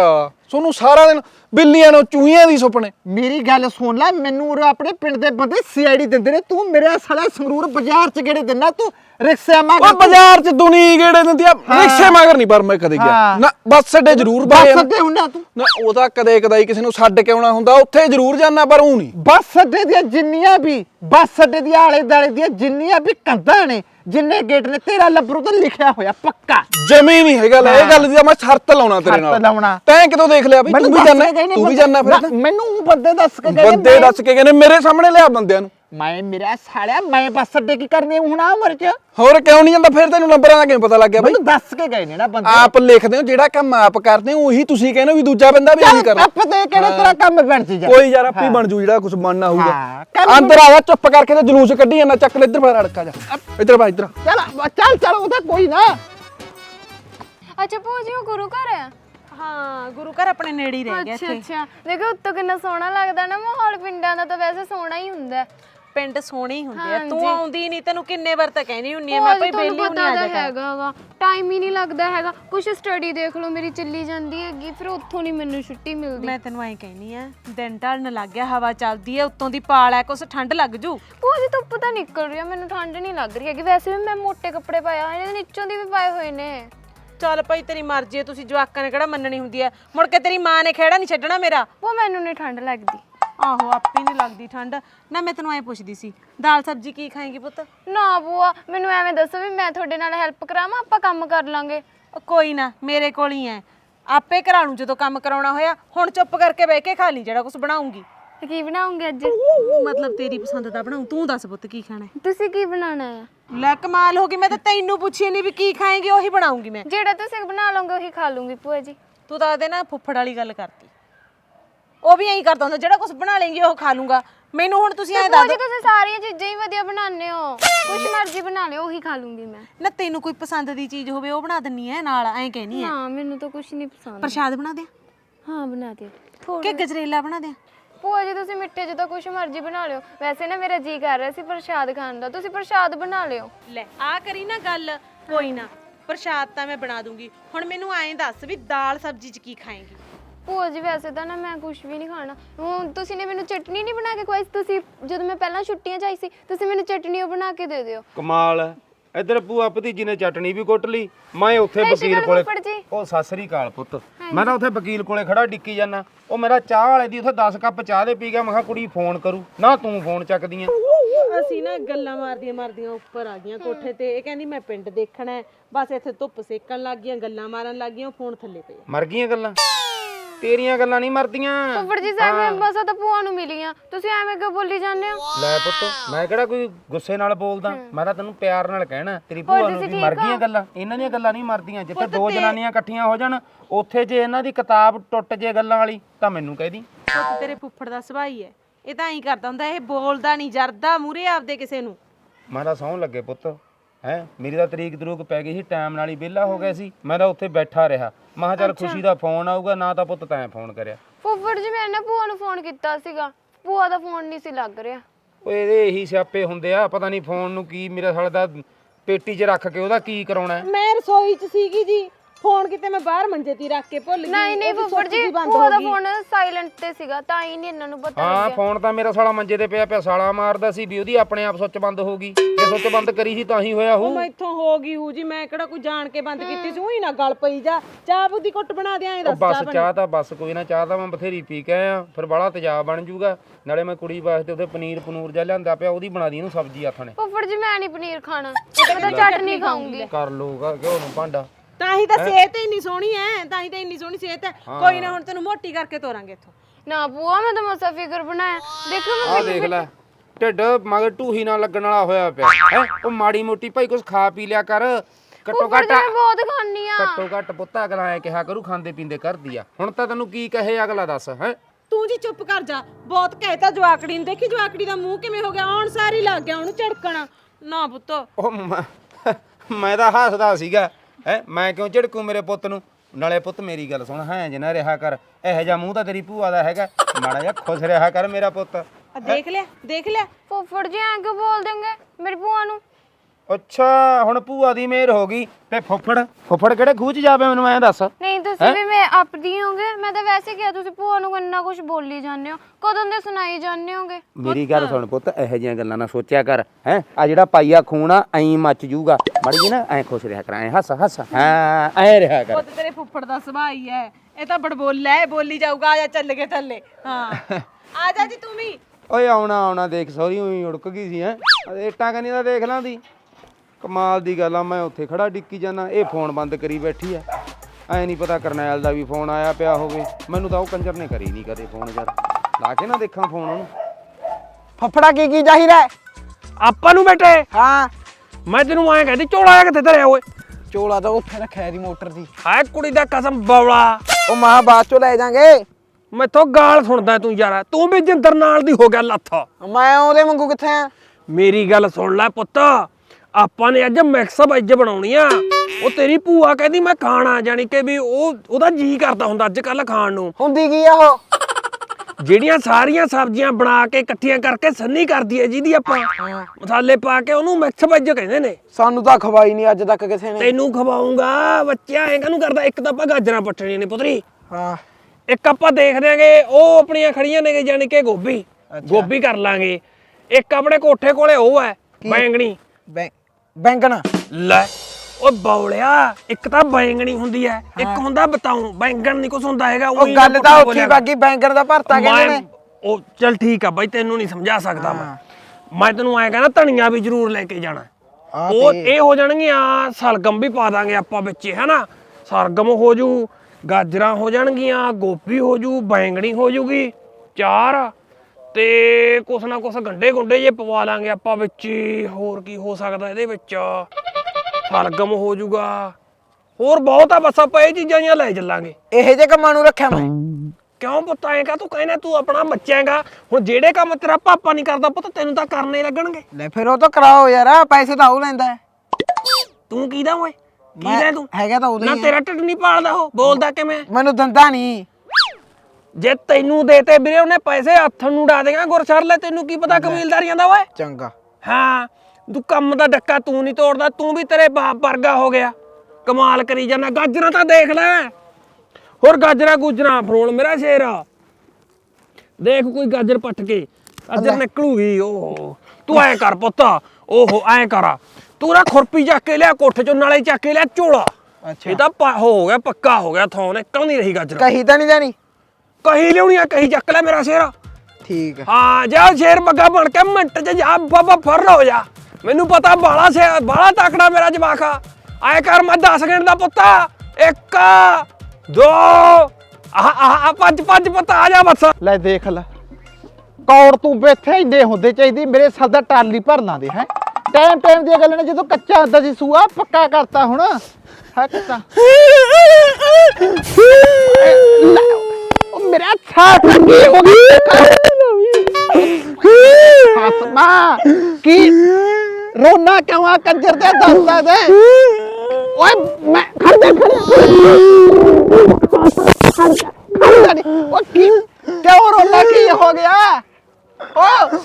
ਤੁਹਾਨੂੰ ਸਾਰਾ ਦਿਨ ਬਿੱਲੀਆਂ ਨੂੰ ਚੂਹੀਆਂ ਦੀ ਸੁਪਨੇ। ਮੇਰੀ ਗੱਲ ਸੁਣ ਲੈ ਮੈਨੂੰ ਉਰੇ ਆਪਣੇ ਪਿੰਡ ਦੇ ਬੰਦੇ ਸੀਆਈਡੀ ਦਿੰਦੇ ਨੇ। ਤੂੰ ਮੇਰੇ ਸਾਲਾ ਸੰਗਰੂਰ ਬਾਜ਼ਾਰ ਚ ਗੇੜੇ ਦਿੰਦਾ? ਤੂੰ ਰਿਕਸ਼ਾ ਮਾ ਉਹ ਬਾਜ਼ਾਰ 'ਚ ਦੁਨੀ ਗੇੜੇ ਦਿੰਦੀ ਆ? ਰਿਕਸ਼ੇ ਮਗਰ ਨਹੀਂ ਪਰ ਮੈਂ ਕਦੇ ਗਿਆ। ਨਾ ਬੱਸ ਅੱਡੇ ਜ਼ਰੂਰ ਬਾਏ ਬੱਸ ਅੱਡੇ ਹੁੰਦਾ ਤੂੰ। ਨਾ ਉਹ ਤਾਂ ਕਦੇ ਕਦਾਈ ਕਿਸੇ ਨੂੰ ਛੱਡ ਕੇ ਆਉਣਾ ਹੁੰਦਾ ਉੱਥੇ ਜ਼ਰੂਰ ਜਾਣਾ ਪਰ ਉਹ ਨਹੀਂ। ਬੱਸ ਅੱਡੇ ਦੀਆਂ ਜਿੰਨੀਆਂ ਵੀ ਬੱਸ ਅੱਡੇ ਦੀਆਂ ਆਲੇ ਦਾਲੇ ਦੀਆਂ ਜਿੰਨੀਆਂ ਵੀ ਕੰਧਾਂ ਨੇ ਜਿੰਨੇ ਗੇਟ ਨੇ ਤੇਰਾ ਲੱਭਰੂ ਤਾਂ ਲਿਖਿਆ ਹੋਇਆ ਪੱਕਾ। ਜਮੀ ਨਹੀਂ ਹੈਗਾ ਲੈ ਇਹ ਗੱਲ ਦੀ ਤਾਂ ਮੈਂ ਸ਼ਰਤ ਲਾਉਣਾ ਤੇਰੇ ਸ਼ਰਤ ਨਾਲ। ਲਾਉਣਾ। ਤੈਂ ਕਿਦੋਂ ਦੇਖ ਲਿਆ ਬਈ ਤੂੰ ਵੀ ਦੱਸ ਜਾਣਾ ਕੇ ਗਏ ਨੇ ਤੂੰ ਵੀ ਬੰਦੇ। ਜਾਣਾ ਫਿਰ। ਨਾ, ਮੈਨੂੰ ਬੰਦੇ ਦੱਸ ਕੇ ਗਏ ਨੇ, ਬੰਦੇ ਮੈਂ- ਦੱਸ ਕੇ ਕਹਿੰਦੇ ਮੇਰੇ ਸਾਹਮਣੇ ਲਿਆ ਬੰਦਿਆਂ ਨੂੰ। ਮੈਂ ਮੇਰਾ ਸਾਲਿਆ ਮੈਂ ਬੱਸ ਅੱਡੇ ਕੀ ਕਰਨੀ ਹੁਣ ਆ ਉਮਰ ਚ? ਹੋਰ ਕਿਉਂ ਨਹੀਂ ਜਾਂਦਾ? ਫਿਰ ਤੈਨੂੰ ਨੰਬਰਾਂ ਦਾ ਕਿਵੇਂ ਪਤਾ ਲੱਗ ਗਿਆ ਬਈ? ਮੈਨੂੰ ਦੱਸ ਕੇ ਗਏ ਨੇ ਨਾ ਬੰਦੇ। ਆਪ ਲਿਖਦੇ ਹੋ ਜਿਹੜਾ ਕੰਮ ਆਪ ਕਰਦੇ ਹੋ ਉਹੀ ਤੁਸੀਂ ਕਹਿੰਦੇ ਹੋ ਵੀ ਦੂਜਾ ਬੰਦਾ ਵੀ ਇਹੀ ਚੱਲ ਕਰਨਾ ਕੱਪ ਦੇ ਕਿਹੜੇ ਤੇਰਾ ਕੰਮ ਬਣ ਚ ਜਾ ਕੋਈ ਯਾਰ ਆਪੇ ਬਣ ਜੂ ਜਿਹੜਾ ਕੁਝ ਬਣਨਾ ਹਾਂ, ਹੋਊਗਾ ਕੰਮ ਅੰਦਰ ਆ ਜਾ ਚੁੱਪ ਕਰਕੇ ਤੇ ਜਲੂਸ ਕੱਢੀ ਜਾਂਦਾ ਚੱਕ ਲੈ ਇੱਧਰ ਬਾਹਰ ਅੜਕਾ ਜਾ। ਇੱਧਰ ਬਾ ਇੱਧਰ ਚੱਲ ਚੱਲ ਚੱਲ ਉਹਦਾ ਕੋਈ ਨਾ। ਅੱਛਾ ਭੂਆ ਜੀ ਉਹ ਗੁਰੂ ਘਰ ਹੈ ਹਾਂ ਗੁਰੂ ਘਰ ਆਪਣੇ ਨੇੜੇ ਹੀ ਰਹਿ ਗਿਆ ਅੱਛਾ ਅੱਛਾ। ਦੇਖੋ ਉੱਤੋਂ ਕਿੰਨਾ ਸੋਹਣਾ ਲੱਗਦਾ ਨਾ ਮਾਹੌਲ ਪਿੰਡਾਂ ਦਾ ਤਾਂ ਵੈਸੇ ਸੋਹਣਾ ਹੀ ਹੁੰਦਾ। ਹੈ। ਪਿੰਡ ਸੋਹਣੇ ਹੀ ਹੁੰਦੇ ਆ। ਤੂੰ। ਆਉਂਦੀ ਨਹੀਂ ਤੈਨੂੰ ਕਿੰਨੇ ਵਾਰ ਤਾਂ ਕਹਿਣੀ ਹੁੰਨੀ ਆ ਮੈਂ ਭਾਈ ਬੇਲੀ ਹੁੰਨੀ ਆ ਜਾ ਹੈਗਾ ਵਾ ਟਾਈਮ ਹੀ ਨਹੀਂ ਲੱਗਦਾ ਹੈਗਾ। ਕੁਛ ਸਟੱਡੀ ਦੇਖ ਲਓ ਮੇਰੀ ਚੱਲੀ ਜਾਂਦੀ ਹੈਗੀ ਫਿਰ ਉੱਥੋਂ ਨਹੀਂ ਮੈਨੂੰ ਛੁੱਟੀ ਮਿਲਦੀ। ਮੈਂ ਤੈਨੂੰ ਐਂ ਕਹਿਨੀ ਆ ਦਿਨ ਢਲਣ ਲੱਗ ਗਿਆ ਹਵਾ ਚੱਲਦੀ ਐ ਉੱਤੋਂ ਦੀ ਪਾਲ ਐ ਕੁਛ ਠੰਡ ਲੱਗ ਜੂ? ਭੂਆ ਜੀ ਧੁੱਪ ਤਾਂ ਨਿਕਲ ਰਹੀ ਆ ਮੈਨੂੰ ਠੰਡ ਨਹੀਂ ਲੱਗ ਰਹੀ ਹੈਗੀ। ਵੈਸੇ ਵੀ ਮੈਂ ਮੋٹے ਕੱਪੜੇ ਪਾਏ ਹੋਏ ਨੇ ਨੀਚੋਂ ਦੀ ਵੀ ਪਾਏ ਹੋਏ ਨੇ। ਚੱਲ ਭਾਈ ਤੇਰੀ ਮਰਜ਼ੀ ਐ ਤੁਸੀਂ ਜਵਾਕਾਂ ਨੇ ਕਿਹੜਾ ਮੰਨਣੀ ਹੁੰਦੀ ਐ ਮੁੜ ਕੇ ਤੇਰੀ ਮਾਂ ਨੇ ਖੇੜਾ ਨਹੀਂ ਛੱਡਣਾ ਮੇਰਾ। ਉਹ ਮੈਨੂੰ ਨਹੀਂ ਠੰਡ ਲੱਗਦੀ। ਆਹੋ ਆਪੇ ਨਹੀਂ ਲੱਗਦੀ ਠੰਡ। ਨਾ ਮੈਂ ਤੈਨੂੰ ਐਂ ਪੁੱਛਦੀ ਸੀ ਦਾਲ ਸਬਜ਼ੀ ਕੀ ਖਾਏਂਗੀ ਪੁੱਤ? ਨਾ ਭੂਆ ਮੈਨੂੰ ਐਵੇਂ ਦੱਸੋ ਵੀ ਮੈਂ ਤੁਹਾਡੇ ਨਾਲ ਹੈਲਪ ਕਰਾਵਾਂ ਆਪਾਂ ਕੰਮ ਕਰ ਲਾਂਗੇ। ਉਹ ਕੋਈ ਨਾ ਮੇਰੇ ਕੋਲ ਹੀ ਐ। ਆਪੇ ਕਰਾ ਲੂੰ ਜਦੋਂ ਕੰਮ ਕਰਾਉਣਾ ਹੋਇਆ ਹੁਣ ਚੁੱਪ ਕਰਕੇ ਬਹਿ ਕੇ ਖਾ ਲਈ ਜਿਹੜਾ ਕੁਝ ਬਣਾਉਂਗੀ। ਤੇ ਕੀ ਬਣਾਉਂਗੇ ਅੱਜ? ਮਤਲਬ ਤੇਰੀ ਪਸੰਦ ਦਾ ਬਣਾਉਂ ਤੂੰ ਦੱਸ ਪੁੱਤ ਕੀ ਖਾਣਾ ਹੈ ਤੁਸੀਂ ਕੀ ਬਣਾਉਣਾ ਹੈ ਲੈ ਕਮਾਲ ਹੋ ਗਈ ਮੈਂ ਤਾਂ ਤੈਨੂੰ ਪੁੱਛੀ ਨਹੀਂ ਵੀ ਕੀ ਖਾਏਂਗੀ ਉਹੀ ਬਣਾਉਂਗੀ ਮੈਂ। ਜਿਹੜਾ ਤੁਸੀਂ ਬਣਾ ਲਓਗੇ ਉਹੀ ਖਾ ਲੂੰਗੀ ਭੂਆ ਜੀ। ਤੂੰ ਤਾਂ ਉਹਦੇ ਨਾ ਫੁੱਫੜ ਵਾਲੀ ਗੱਲ ਕਰਤੀ। ਉਹ ਵੀ ਐਂ ਕਰਦਾ ਹੁੰਦਾ ਜਿਹੜਾ ਕੁਝ ਬਣਾ ਲੇਂਗੀ ਉਹ ਖਾ ਲੂੰਗਾ। ਮੈਨੂੰ ਹੁਣ ਤੁਸੀਂ ਐਂ ਦੱਸ ਜੀ ਤੁਸੀਂ ਸਾਰੀਆਂ ਚੀਜ਼ਾਂ ਹੀ ਵਧੀਆ ਬਣਾਉਂਦੇ ਹੋ। ਕੁਛ ਮਰਜ਼ੀ ਬਣਾ ਲਿਓ ਉਹੀ ਖਾ ਲੂੰਗੀ ਮੈਂ। ਨਾ ਤੈਨੂੰ ਕੋਈ ਪਸੰਦ ਦੀ ਚੀਜ਼ ਹੋਵੇ ਉਹ ਬਣਾ ਦਿੰਨੀ ਐ ਨਾਲ ਐਂ ਕਹਿਨੀ ਐ ਨਾ ਮੈਨੂੰ ਤਾਂ ਕੁਛ ਨਹੀਂ ਪਸੰਦ। ਪ੍ਰਸ਼ਾਦ ਬਣਾ ਦਿਆਂ? ਹਾਂ ਬਣਾ ਦਿਓ ਕਿ ਗਜਰੇਲਾ ਬਣਾ ਦਿਆਂ? ਭੂਆ ਜੀ ਤੁਸੀਂ ਮਿੱਠੇ 'ਚ ਤਾਂ ਕੁਛ ਮਰਜ਼ੀ ਬਣਾ ਲਿਓ। ਵੈਸੇ ਨਾ ਮੇਰਾ ਜੀ ਕਰ ਰਿਹਾ ਸੀ ਪ੍ਰਸ਼ਾਦ ਖਾਣ ਦਾ। ਤੁਸੀਂ ਪ੍ਰਸ਼ਾਦ ਬਣਾ ਲਿਓ। ਲੈ ਆ ਕਰੀ ਨਾ ਗੱਲ। ਕੋਈ ਨਾ ਪ੍ਰਸ਼ਾਦ ਤਾਂ ਮੈਂ ਬਣਾ ਦੂੰਗੀ। ਹੁਣ ਮੈਨੂੰ ਐਂ ਦੱਸ ਵੀ ਦਾਲ ਸਬਜ਼ੀ ਚ ਕੀ ਖਾਏਂਗੀ? ਭੂਆ ਜੀ ਵੈਸੇ ਤਾਂ ਨਾ ਮੈਂ ਕੁਝ ਵੀ ਨਹੀਂ ਖਾਣਾ। ਹੁਣ ਤੁਸੀਂ ਨੇ ਮੈਨੂੰ ਚਟਨੀ ਨਹੀਂ ਬਣਾ ਕੇ ਖਵਾਈ। ਸੀ ਤੁਸੀਂ ਜਦੋਂ ਮੈਂ ਪਹਿਲਾਂ ਛੁੱਟੀਆਂ 'ਚ ਆਈ ਸੀ ਤੁਸੀਂ ਮੈਨੂੰ ਚਟਨੀ ਉਹ ਬਣਾ ਕੇ ਦੇ ਦਿਓ। ਕਮਾਲ ਹੈ। ਇੱਧਰ ਭੂਆ ਭਤੀਜੀ ਨੇ ਚਟਣੀ ਵੀ ਕੁੱਟ ਲਈ। ਮੈਂ ਉੱਥੇ ਸਤਿ ਸ਼੍ਰੀ ਵਕੀਲ ਅਕਾਲ ਕੋਲੇ ਫੁੱਫੜ ਜੀ। ਉਹ ਸਤਿ ਸ੍ਰੀ ਅਕਾਲ ਪੁੱਤ। ਮੈਂ ਤਾਂ ਉੱਥੇ ਵਕੀਲ ਕੋਲੇ ਖੜਾ ਡਿੱਕੀ ਜਾਣਾ ਉਹ ਮੇਰਾ ਚਾਹ ਵਾਲੇ ਦੀ ਉੱਥੇ 10 ਕੱਪ ਚਾਹ ਦੇ ਪੀ ਗਿਆ। ਮੈਂ ਕਿਹਾ ਕੁੜੀ ਫੋਨ ਕਰੂ। ਨਾ ਤੂੰ ਫੋਨ ਚੱਕਦੀ ਐ ਅਸੀਂ ਨਾ ਗੱਲਾਂ ਮਾਰਦੀਆਂ ਮਾਰਦੀਆਂ ਉੱਪਰ ਆ ਗਈਆਂ ਕੋਠੇ ਤੇ। ਇਹ ਕਹਿੰਦੀ ਮੈਂ ਪਿੰਡ ਦੇਖਣਾ ਹੈ। ਬਸ ਇੱਥੇ ਧੁੱਪ ਸੇਕਣ ਲੱਗ ਗਈਆਂ ਗੱਲਾਂ ਮਾਰਨ ਲੱਗ ਗਈਆਂ ਫੋਨ ਥੱਲੇ ਪਏ ਮਰ ਗਈਆਂ ਗੱਲਾਂ? ਤੇਰੀਆਂ ਗੱਲਾਂ ਨਹੀਂ ਮਰਦੀਆਂ। ਫੁੱਫੜ ਜੀ ਸਾਹਿਬ ਮੈਂ ਮਸਾ ਤਾਂ ਭੂਆ ਨੂੰ ਮਿਲੀਆਂ। ਤੁਸੀਂ ਐਵੇਂ ਕਿਉਂ ਬੋਲੀ ਜਾਂਦੇ ਹੋ? ਲੈ ਪੁੱਤ ਮੈਂ ਕਿਹੜਾ ਕੋਈ ਗੁੱਸੇ ਨਾਲ ਬੋਲਦਾ? ਮੈਂ ਤਾਂ ਤੈਨੂੰ ਪਿਆਰ ਨਾਲ ਕਹਿਣਾ ਤੇਰੀ ਭੂਆ ਨੂੰ ਵੀ ਮਰ ਗਈਆਂ ਗੱਲਾਂ ਇਹਨਾਂ ਦੀਆਂ ਗੱਲਾਂ ਨਹੀਂ ਮਰਦੀਆਂ। ਜਿੱਥੇ ਦੋ ਜਨਾਨੀਆਂ ਇਕੱਠੀਆਂ ਹੋ ਜਾਣ ਉੱਥੇ ਜੇ ਇਹਨਾਂ ਦੀ ਕਿਤਾਬ ਟੁੱਟ ਜੇ ਗੱਲਾਂ ਵਾਲੀ ਤਾਂ ਮੈਨੂੰ ਕਹਿ ਦੀ। ਪੁੱਤ ਤੇਰੇ ਫੁੱਫੜ ਦਾ ਸੁਭਾਅ ਹੀ ਹੈ। ਇਹ ਤਾਂ ਐਂ ਕਰਦਾ ਹੁੰਦਾ ਇਹ ਬੋਲਦਾ ਨਹੀਂ ਜਰਦਾ ਮੂਰੇ ਆਪਦੇ ਕਿਸੇ ਨੂੰ। ਮੈਂ ਤਾਂ ਸੌਂ ਲੱਗੇ ਪੁੱਤ। ਹੈ? ਮੇਰੀ ਤਾਂ ਤਰੀਕ ਤਰੂਕ ਪੈ ਗਈ ਸੀ ਟਾਈਮ ਨਾਲ ਹੀ ਵਿਹਲਾ ਹੋ ਗਿਆ ਸੀ। ਮੈਂ ਤਾਂ ਉੱਥੇ ਬੈਠਾ ਰਿਹਾ। ਮੈਂ ਕਿਹਾ ਚੱਲ ਖੁਸ਼ੀ ਦਾ ਫੋਨ ਆਊਗਾ ਨਾ ਤਾਂ ਪੁੱਤ ਤੈਂ ਫੋਨ ਕਰਿਆ। ਫੁੱਫੜ ਜੀ ਮੈਂ ਨਾ ਭੂਆ ਨੂੰ ਫੋਨ ਕੀਤਾ ਸੀਗਾ। ਭੂਆ ਦਾ ਫੋਨ ਨਹੀਂ ਸੀ ਲੱਗ ਰਿਹਾ। ਉਹ ਇਹਦੇ ਇਹੀ ਸਿਆਪੇ ਹੁੰਦੇ ਆ। ਪਤਾ ਨਹੀਂ ਫੋਨ ਨੂੰ ਕੀ ਮੇਰੇ ਸਾਲੇ ਦਾ ਪੇਟੀ 'ਚ ਰੱਖ ਕੇ ਉਹਦਾ ਕੀ ਕਰਾਉਣਾ ਹੈ? ਮੈਂ ਰਸੋਈ 'ਚ ਸੀਗੀ ਜੀ। ਫੋਨ ਕਿਤੇ ਮੈਂ ਬਾਹਰ ਮੰਜੇ ਤੇ ਹੀ ਰੱਖ ਕੇ ਭੁੱਲ ਗਈ ਨਹੀਂ ਨਹੀਂ ਉਹਦੀ ਫੁੱਫੜ ਜੀ ਜਿਹੀ ਬੰਦ ਭੂਆ ਹੋ ਦਾ ਗਈ। ਫੋਨ ਸਾਇਲੈਂਟ ਤੇ ਸੀਗਾ ਤਾਂ ਹੀ ਨਹੀਂ ਇਹਨਾਂ ਨੂੰ ਪਤਾ ਹਾਂ ਲੱਗਿਆ। ਫੋਨ ਤਾਂ ਮੇਰਾ ਸਾਲਾ ਮੰਜੇ ਤੇ ਪਿਆ ਪਿਆ ਸਾਲਾ ਮਾਰਦਾ ਸੀ ਵੀ ਉਹਦੀ ਆਪਣੇ ਆਪ ਸੁੱਚ ਬੰਦ ਹੋ ਗਈ। ਜੇ ਸੁੱਚ ਬੰਦ ਕਰੀ ਸੀ ਤਾਂ ਹੀ ਹੋਇਆ ਉਹ ਹੋਊ। ਮੈਥੋਂ ਹੋ ਗਈ ਹੂ ਜੀ ਮੈਂ ਕਿਹੜਾ ਕੋਈ ਜਾਣ ਕੇ ਬੰਦ ਕੀਤੀ ਸੀ ਉਹੀ ਨਾ ਗੱਲ ਪਈ ਜਾ। ਚਾਹ ਬੁੱਧੀ ਕੁੱਟ ਬਣਾ ਦੇ ਐਂ ਉਹ ਦੱਸ ਬਸ ਚਾਹ ਤਾਂ ਬਸ ਕੋਈ ਨਾ ਚਾਹ ਤਾਂ ਮੈਂ ਬਥੇਰੀ ਪੀ ਕੇ ਆਇਆ ਫਿਰ ਬਾਹਲਾ ਤੇਜ਼ਾਬ ਬਣ ਜੂਗਾ। ਨਾਲੇ ਮੈਂ ਕੁੜੀ ਵਾਸਤੇ ਉਹਦੇ ਪਨੀਰ ਪਨੂਰ ਜਿਹਾ ਲਿਆਂਦਾ ਪਿਆ ਉਹਦੀ ਬਣਾ ਦੀ ਇਹਨੂੰ ਸਬਜ਼ੀ ਆਥਣੇ ਫੁੱਫੜ ਜੀ ਮੈਂ ਨਹੀਂ ਪਨੀਰ ਖਾਣਾ। ਮੈਂ ਤਾਂ ਚਟਨੀ ਖਾਊਂਗੀ। ਕਰ ਲਊਗਾ ਕਿਉਂ ਨੂੰ ਭਾਂਡਾ। ਤਾਂ ਹੀ ਤਾਂ ਸਿਹਤ ਇੰਨੀ ਸੋਹਣੀ ਐ ਤਾਂ ਹੀ ਤਾਂ ਇੰਨੀ ਸੋਹਣੀ ਸਿਹਤ ਐ। ਕੋਈ ਨਾ ਹੁਣ ਤੈਨੂੰ ਮੋਟੀ ਕਰਕੇ ਤੋਰਾਂਗੇ ਇੱਥੋਂ। ਨਾ ਭੂਆ ਮੈਂ ਤਾਂ ਮਸਾ ਫਿਕਰ ਬਣਾਇਆ। ਦੇਖੋ ਮੈਂ ਆਹ ਦੇਖ ਲੈ। ਢਿੱਡ ਮਗਰ ਢੂਹੀ ਨਾਲ ਲੱਗਣ ਵਾਲਾ ਹੋਇਆ ਪਿਆ। ਹੈ? ਉਹ ਮਾੜੀ ਮੋਟੀ ਭਾਈ ਕੁਝ ਖਾ ਪੀ ਲਿਆ ਕਰ। ਘੱਟੋ ਘੱਟ ਮੈਂ ਬਹੁਤ ਖਾਣੀ ਆ। ਘੱਟੋ ਘੱਟ ਪੁੱਤ ਅਗਲਾ ਐ ਕਿਹਾ ਕਰੂ ਖਾਂਦੇ ਪੀਂਦੇ ਕਰਦੀ ਆ। ਹੁਣ ਤਾਂ ਤੈਨੂੰ ਕੀ ਕਹੇ ਅਗਲਾ ਦੱਸ ਹੈ? ਤੂੰ ਜੀ ਚੁੱਪ ਕਰ ਜਾ। ਬਹੁਤ ਕਹਿਤਾ ਜਵਾਕੜੀ ਨੂੰ। ਦੇਖੀ ਜਵਾਕੜੀ ਦਾ ਮੂੰਹ ਕਿਵੇਂ ਹੋ ਗਿਆ? ਆਉਣ ਸਾਰੀ ਲੱਗ ਗਿਆ ਉਹਨੂੰ ਝੜਕਣਾ। ਨਾ ਪੁੱਤ। ਉਹ ਮ- ਮੈਂ ਤਾਂ ਹੱਸਦਾ ਸੀਗਾ। ਹੈ? ਮੈਂ ਕਿਉਂ ਝਿੜਕੂ ਮੇਰੇ ਪੁੱਤ ਨੂੰ? ਨਾਲੇ ਪੁੱਤ ਮੇਰੀ ਗੱਲ ਸੁਣ ਹਾਂ ਜਿਨਾ ਰਿਹਾ ਕਰ ਇਹੋ ਜਿਹਾ ਮੂੰਹ ਤਾਂ ਤੇਰੀ ਭੂਆ ਦਾ ਹੈਗਾ। ਮਾੜਾ ਜਿਹਾ ਖੁਸ਼ ਰਿਹਾ ਕਰ ਮੇਰਾ ਪੁੱਤ। ਆ ਦੇਖ ਲਿਆ ਦੇਖ ਲਿਆ। ਫੁੱਫੜ ਜੀ ਐਂ ਕਿਉਂ ਬੋਲ ਦੇਂਗੇ ਮੇਰੀ ਭੂਆ ਨੂੰ। ਅੱਛਾ ਹੁਣ ਭੂਆ ਦੀ ਮਿਹਰ ਹੋ ਗਈ। ਤੇ ਫੁੱਫੜ ਫੁੱਫੜ ਕਿਹੜੇ ਖੂਹ ਚ ਜਾਵੇ ਮੈਨੂੰ ਐਂ ਦੱਸ? ਨਹੀਂ ਤੁਸੀਂ ਵੀ ਮੈਂ ਆਪਦੀ ਹੋਗੇ। ਮੈਂ ਤਾਂ ਵੈਸੇ ਕਿਹਾ ਤੁਸੀਂ ਭੂਆ ਨੂੰ ਇੰਨਾ ਕੁਝ ਬੋਲੀ ਜਾਂਦੇ ਹੋ। ਕਦੋਂ ਦੇ ਸੁਣਾਈ ਜਾਂਦੇ ਹੋਗੇ? ਮੇਰੀ ਗੱਲ ਸੁਣ ਪੁੱਤ ਇਹੋ ਜਿਹੀਆਂ ਗੱਲਾਂ ਨਾ ਸੋਚਿਆ ਕਰ ਹੈ? ਆ ਜਿਹੜਾ ਪਾਈਆ ਖੂਨ ਆ ਐਂ ਮੱਚ ਜੂਗਾ ਮੜ ਜੀ ਨਾ ਐਂ ਖੁਸ਼ ਰਿਹਾ ਕਰ ਐਂ ਹੱਸ ਹੱਸ। ਹਾਂ ਐਂ ਰਿਹਾ ਕਰ। ਪੁੱਤ ਤੇਰੇ ਫੁੱਫੜ ਦਾ ਸੁਭਾਅ ਹੀ ਹੈ। ਇਹ ਤਾਂ ਬੜਬੋਲਾ ਹੈ ਬੋਲੀ ਜਾਊਗਾ ਆ ਜਾ ਚੱਲ ਕੇ ਥੱਲੇ। ਹਾਂ। ਆ ਜਾ ਜੀ ਤੂੰ ਵੀ। ਓਏ ਆਉਣਾ ਆਉਣਾ ਦੇਖ ਸੌਰੀ ਉਹੀ ਉੜਕ ਗਈ ਸੀ ਹੈ? ਇੱਟਾਂ ਕੰਨੀ ਦਾ ਦੇਖ ਲਾਂ ਦੀ। ਕਮਾਲ ਦੀ ਗੱਲ ਆ ਮੈਂ ਉੱਥੇ ਖੜਾ ਡਿੱਕੀ ਜਾਣਾ ਇਹ ਫੋਨ ਬੰਦ ਕਰੀ ਬੈਠੀ ਆ। ਐ ਨਹੀਂ ਪਤਾ ਕਰਨੈਲ ਦਾ ਵੀ ਫੋਨ ਆਇਆ ਪਿਆ ਹੋਵੇ ਮੈਨੂੰ ਤਾਂ ਉਹ ਕੰਜਰ ਨੇ ਕਰੀ ਨਹੀਂ ਕਦੇ ਫੋਨ ਯਾਰ। ਲਾ ਕੇ ਨਾ ਦੇਖਾਂ ਫੋਨ ਉਹਨੂੰ। ਫਫੜਾ ਕੀ ਕੀ ਚਾਹੀਦਾ ਹੈ? ਆਪਾਂ ਨੂੰ ਬੇਟੇ ਹਾਂ। ਮੈਂ ਤੈਨੂੰ ਐਂ ਕਹਿੰਦੀ ਝੋਲਾ ਆ ਕਿੱਥੇ ਧਰਿਆ ਓਏ? ਚੋਲਾ ਤਾਂ ਉੱਥੇ ਰੱਖਿਆ ਦੀ ਮੋਟਰ ਦੀ। ਹਾਏ ਕੁੜੀ ਦਾ ਕਸਮ ਬੌਲਾ। ਉਹ ਮਾਂ ਬਾਅਦ ਚੋਂ ਲੈ ਜਾਾਂਗੇ। ਮੈਥੋਂ ਗਾਲ ਸੁਣਦਾ ਤੂੰ ਯਾਰ ਤੂੰ ਵੀ ਜਿੰਦਰ ਨਾਲ ਦੀ ਹੋ ਗਿਆ ਲੱਥ। ਮੈਂ ਉਹਦੇ ਵਾਂਗੂ ਕਿੱਥੇ ਆ? ਮੇਰੀ ਗੱਲ ਸੁਣ ਲੈ ਪੁੱਤ। ਆਪਾਂ ਨੇ ਅੱਜ ਮਿਕਸ ਵੈਜ ਬਣਾਉਣੀ ਆ ਉਹ ਤੇਰੀ ਭੂਆ ਕਹਿੰਦੀ ਮੈਂ ਖਾਣਾ ਜਾਣੀ ਕਿ ਵੀ ਉਹ ਉਹਦਾ ਜੀ ਕਰਦਾ ਹੁੰਦਾ ਅੱਜ ਕੱਲ ਖਾਣ ਨੂੰ। ਹੁੰਦੀ ਕੀ ਆ ਉਹ? ਜਿਹੜੀਆਂ ਸਾਰੀਆਂ ਸਬਜ਼ੀਆਂ ਬਣਾ ਕੇ ਇਕੱਠੀਆਂ ਕਰਕੇ ਸੰਨੀ ਕਰਦੀ ਹੈ ਜਿਹਦੀ ਆਪਾਂ ਮਸਾਲੇ ਪਾ ਕੇ ਉਹਨੂੰ ਮਿਕਸ ਵੈਜ ਕਹਿੰਦੇ ਨੇ। ਸਾਨੂੰ ਤਾਂ ਖਵਾਈ ਨਹੀਂ ਅੱਜ ਤੱਕ ਕਿਸੇ ਨੇ। ਤੈਨੂੰ ਖਵਾਉਂਗਾ ਬੱਚਿਆ ਐਂ ਕਾਹਨੂੰ ਕਰਦਾ? ਇੱਕ ਤਾਂ ਆਪਾਂ ਗਾਜਰਾਂ ਪੱਟਣੀਆਂ ਨੇ ਪੁੱਤਰੀ। ਹਾਂ। ਇੱਕ ਆਪਾਂ ਦੇਖ ਦਿਆਂਗੇ ਉਹ ਆਪਣੀਆਂ ਖੜੀਆਂ ਨੇ ਜਾਣੀ ਕਿ ਗੋਭੀ। ਗੋਭੀ ਕਰ ਲਾਂਗੇ। ਇੱਕ ਆਪਣੇ ਕੋਠੇ ਕੋਲੇ ਉਹ ਹੈ ਬੈਂਗਣੀ। ਬੈਂ- ਬੈਂਗਣ। ਲੈ ਉਹ ਬੌਲਿਆ ਇੱਕ ਤਾਂ ਬੈਂਗਣੀ ਹੁੰਦੀ ਹੈ ਇੱਕ ਹੁੰਦਾ ਬਤਾਉ ਬੈਂਗਣ ਨਹੀਂ ਕੁਛ ਹੁੰਦਾ ਹੈਗਾ ਉਹ ਗੱਲ ਤਾਂ ਉੱਥੇ ਬਾਗੀ ਬੈਂਗਣ ਦਾ ਭਰਤਾ ਕਹਿੰਦੇ ਨੇ। ਉਹ ਚਲ ਠੀਕ ਆ ਬਾਈ ਤੈਨੂੰ ਨਹੀਂ ਸਮਝਾ ਸਕਦਾ ਮੈਂ। ਮੈਂ ਤੈਨੂੰ ਐਂ ਕਹਿੰਦਾ ਧਨੀਆ ਵੀ ਜ਼ਰੂਰ ਲੈ ਕੇ ਜਾਣਾ। ਉਹ ਇਹ ਹੋ ਜਾਣਗੀਆਂ ਸਲਗਮ ਵੀ ਪਾ ਦਾਂਗੇ ਆਪਾਂ ਵਿੱਚ ਹੈਨਾ? ਸਰਗਮ ਹੋ ਜੂ ਗਾਜਰਾਂ ਹੋ ਜਾਣਗੀਆਂ ਗੋਭੀ ਹੋ ਜੂ ਬੈਂਗਣੀ ਹੋ ਜੂਗੀ ਚਾਰ। ਤੇ ਕੁਛ ਨਾ ਕੁਛ ਗੰਡੇ ਗੁੰਡੇ ਜੇ ਪਵਾ ਲਾਂਗੇ ਆਪਾਂ ਵਿੱਚ ਹੀ। ਹੋਰ ਕੀ ਹੋ ਸਕਦਾ ਇਹਦੇ ਵਿੱਚ? ਸਲਗਮ ਹੋ ਜੂਗਾ ਹੋਰ ਬਹੁਤ ਆ ਬਸ ਆਪਾਂ ਇਹ ਚੀਜ਼ਾਂ ਜਿਹੀਆਂ ਲੈ ਚੱਲਾਂਗੇ। ਇਹੋ ਜਿਹੇ ਕੰਮਾਂ ਨੂੰ ਰੱਖਿਆ ਮੈਂ। ਕਿਉਂ ਪੁੱਤ ਐਂ ਕਾ ਤੂੰ ਕਹਿੰਦਾ ਤੂੰ ਆਪਣਾ ਬੱਚਾ ਹੈਗਾ। ਹੁਣ ਜਿਹੜੇ ਕੰਮ ਤੇਰਾ ਪਾਪਾ ਨਹੀਂ ਕਰਦਾ ਪੁੱਤ ਤੈਨੂੰ ਤਾਂ ਕਰਨੇ ਹੀ ਲੱਗਣਗੇ। ਲੈ ਫਿਰ ਉਹ ਤਾਂ ਕਰਾਓ ਯਾਰ ਪੈਸੇ ਤਾਂ ਉਹ ਲੈਂਦਾ ਹੈ। ਤੂੰ ਕੀਦਾ ਓਏ? ਕੀਦਾ ਤੂੰ? ਹੈਗਾ ਤਾਂ ਉਹਦਾ ਨਾ ਹੀ ਹੈ। ਤੇਰਾ ਢਿੱਡ ਨਹੀਂ ਪਾਲਦਾ ਉਹ। ਬੋਲਦਾ ਕਿਵੇਂ? ਮੈਨੂੰ ਦੰਦਾ ਨਹੀਂ। ਜੇ ਤੈਨੂੰ ਦੇਤੇ ਵੀਰੇ ਉਹਨੇ ਪੈਸੇ ਹੱਥ ਨੂੰ ਡਾ ਦੇਗਾ ਗੁਰਸ਼ਰ ਲੈ ਤੈਨੂੰ ਕੀ ਪਤਾ ਕਬੀਲਦਾਰੀਆਂ ਦਾ ਓਏ? ਚੰਗਾ। ਹਾਂ ਤੂੰ ਕੰਮ ਦਾ ਡੱਕਾ ਤੂੰ ਨਹੀਂ ਤੋੜਦਾ ਤੂੰ ਵੀ ਤੇਰੇ ਬਾਪ ਵਰਗਾ ਹੋ ਗਿਆ। ਕਮਾਲ ਕਰੀ ਜਾਂਦਾ ਗਾਜਰਾਂ ਤਾਂ ਦੇਖ ਲੈ। ਹੋਰ ਗਾਜਰਾਂ ਗੁਜਰਾਂ ਫਰੋਲ ਮੇਰਾ ਸ਼ੇਰ। ਦੇਖ ਕੋਈ ਗਾਜਰ ਪੱਟ ਕੇ ਗਾਜਰ ਨਿਕਲੂਗੀ ਓਹ। ਤੂੰ ਐ ਕਰ ਪੁੱਤ ਓਹੋ ਐ ਕਰ। ਤੂੰ ਨਾ ਖੁਰਪੀ ਚੱਕ ਕੇ ਲਿਆ ਕੋਠੇ ਚੋਂ ਨਾਲੇ ਚੱਕ ਕੇ ਲਿਆ ਝੋਲਾ। ਇਹ ਤਾਂ ਹੋ ਗਿਆ ਪੱਕਾ ਹੋ ਗਿਆ ਥੋਂ ਨਿਕਲ ਨਹੀਂ ਰਹੀ ਗਾਜਰ। ਕਹੀ ਤਾਂ ਨਹੀਂ ਜਾਣੀ। ਕਹੀ ਲਿਆਉਣੀ ਆ ਕਹੀ ਚੱਕ ਲੈ ਮੇਰਾ ਸ਼ੇਰ। ਠੀਕ ਹੈ ਹਾਂ ਜਾ ਸ਼ੇਰ ਬੱਗਾ ਬਣ ਕੇ ਮਿੰਟ ਚ ਜਾ ਬਾਬਾ ਫਰ ਹੋ ਜਾ। ਮੈਨੂੰ ਪਤਾ ਬਾਲਾ ਸੇ ਬਾਲਾ ਤਾਕੜਾ ਮੇਰਾ ਜਵਾਖਾ ਆਏ ਕਰ ਮੈਂ 10 ਗਿਣ ਦਾ ਪੁੱਤਾ। 1 2 ਆਹ ਆਹ ਪੰਜ ਪੰਜ ਪੁੱਤ ਆ ਜਾ ਬਸ। ਲੈ ਦੇਖ ਲੈ। ਕੌੜ ਤੂੰ ਬੈਠੇ ਇੰਨੇ ਹੁੰਦੇ ਚਾਹੀਦੀ ਮੇਰੇ ਸਾਲ ਦਾ ਟਰਾਲੀ ਭਰਨਾ ਦੇ ਹੈ। ਟਾਈਮ ਟਾਈਮ ਦੀਆਂ ਗੱਲਾਂ ਨੇ ਜਦੋਂ ਕੱਚਾ ਹੁੰਦਾ ਸੀ ਸੂਆ ਪੱਕਾ ਕਰਤਾ ਹੁਣ। ਹੈ ਕੱਚਾ। ਲੈ, ਉਹ ਮੇਰਾ ਛਾਤ ਲੱਗੀ ਹੋ ਗਈ ਹਸਮਾ ਕੀ? ਰੋਣਾ ਕਿਉਂ ਆ ਕੰਜਰ ਦੇ? ਦੱਸਦਾ ਦੇ ਓਏ ਮੈਂ ਖੜ ਜਾ ਖੜ ਜਾ। ਖੜ ਜਾ। ਉਹ ਕੀ? ਕਿਉਂ ਰੋਣਾ? ਕੀ ਹੋ ਗਿਆ? ਓ।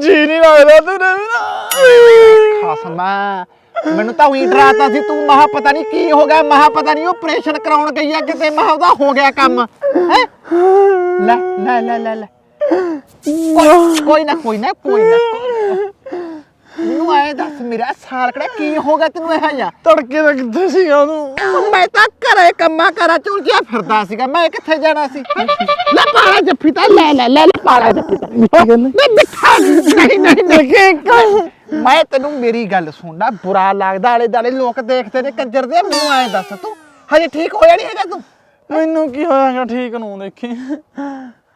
ਜੀ ਨਹੀਂ ਲੱਗਦਾ ਤੇਰੇ ਬਿਨਾ। ਖਸਮਾ ਮੈਨੂੰ ਤਾਂ ਉਹੀ ਡਰਾਤਾ ਸੀ ਤੂੰ ਮਹਾ ਪਤਾ ਨਹੀਂ ਕੀ ਹੋ ਗਿਆ ਮਹਾ ਪਤਾ ਨਹੀਂ ਆਪਰੇਸ਼ਨ ਕਰਾਉਣ ਗਈ ਆ ਕਿਤੇ ਮਹਾ ਉਹਦਾ ਹੋ ਗਿਆ ਕੰਮ ਹੈ? ਲੈ ਲੈ ਲੈ ਲੈ ਲੈ। ਕੋਈ- ਕੋਈ ਨਾ ਕੋਈ ਨਾ ਕੋਈ ਨਾ ਨੂੰ। ਆਏ ਦੱਸ ਮੇਰਾ ਸਾਲ ਕਿਹੜਾ ਕੀ ਹੋ ਗਿਆ ਤੈਨੂੰ ਇਹ ਜਾ ਤੜਕੇ ਦਾ ਕਿੱਥੇ ਸੀਗਾ ਤੂੰ ਮੈਂ ਤਾਂ ਘਰੇ ਕੰਮਾਂ ਕਰਾ ਚੁਲਜਿਆ ਫਿਰਦਾ ਸੀਗਾ ਮੈਂ ਕਿੱਥੇ ਜਾਣਾ ਸੀ ਲੈ ਪਾਲਾ ਜੱਫੀ ਤਾਂ ਲੈ ਲੈ ਲੈ ਲੈ ਪਾਲਾ ਜੱਫੀ ਤਾਂ। ਮਿੱਠਾ ਨਹੀਂ ਨਹੀਂ ਨਹੀਂ। ਮੈਂ ਤੈਨੂੰ ਮੇਰੀ ਗੱਲ ਸੁਣਨਾ ਬੁਰਾ ਲੱਗਦਾ ਆਲੇ ਦਾਲੇ ਲੋਕ ਦੇਖਦੇ ਨੇ ਕੰਜਰ ਦੇ ਮੈਨੂੰ ਐਂ ਦੱਸ ਤੂੰ ਹਜੇ ਠੀਕ ਹੋਇਆ ਨਹੀਂ ਹੈਗਾ ਤੂੰ? ਮੈਨੂੰ ਕੀ ਹੋਇਆਗਾ ਠੀਕ ਨੂੰ ਦੇਖੀ?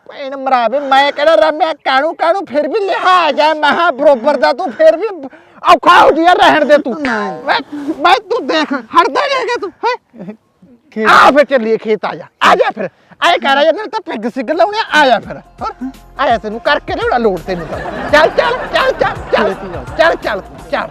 ਭੈਣ ਮਰਾਵੇ ਮੈਂ ਕਹਿੰਦਾ ਰਮਿਆ ਕਾਣੂ ਕਾਣੂ ਫਿਰ ਵੀ ਲਿਹਾਜ਼ ਹੈ ਮਹਾ ਬਰੋਬਰ ਦਾ ਤੂੰ ਫਿਰ ਵੀ ਔਖਾ ਹੋ ਜਿਆ ਰਹਿਣ ਦੇ ਤੂੰ। ਮੈਂ ਮੈਂ ਤੂੰ ਦੇਖ ਹਟਦਾ ਨਹੀਂ ਹੈਗਾ ਤੂੰ ਹੈ? ਆ ਫਿਰ ਚੱਲੀਏ ਖੇਤ ਆ ਜਾ ਆ ਜਾ ਫਿਰ। ਆਏ ਕਰ ਆਇਆ ਤਾਂ ਪੈਗ ਸਿਗ ਲਾਉਣੇ ਆਇਆ ਫਿਰ। ਹੋਰ ਆਇਆ ਤੈਨੂੰ ਕਰਕੇ ਲਿਆਉਣਾ ਲੋੜ ਤੈਨੂੰ ਚੱਲ ਚੱਲ ਚੱਲ ਚੱਲ ਚੱਲ ਚੱਲ ਚੱਲ ਚੱਲ।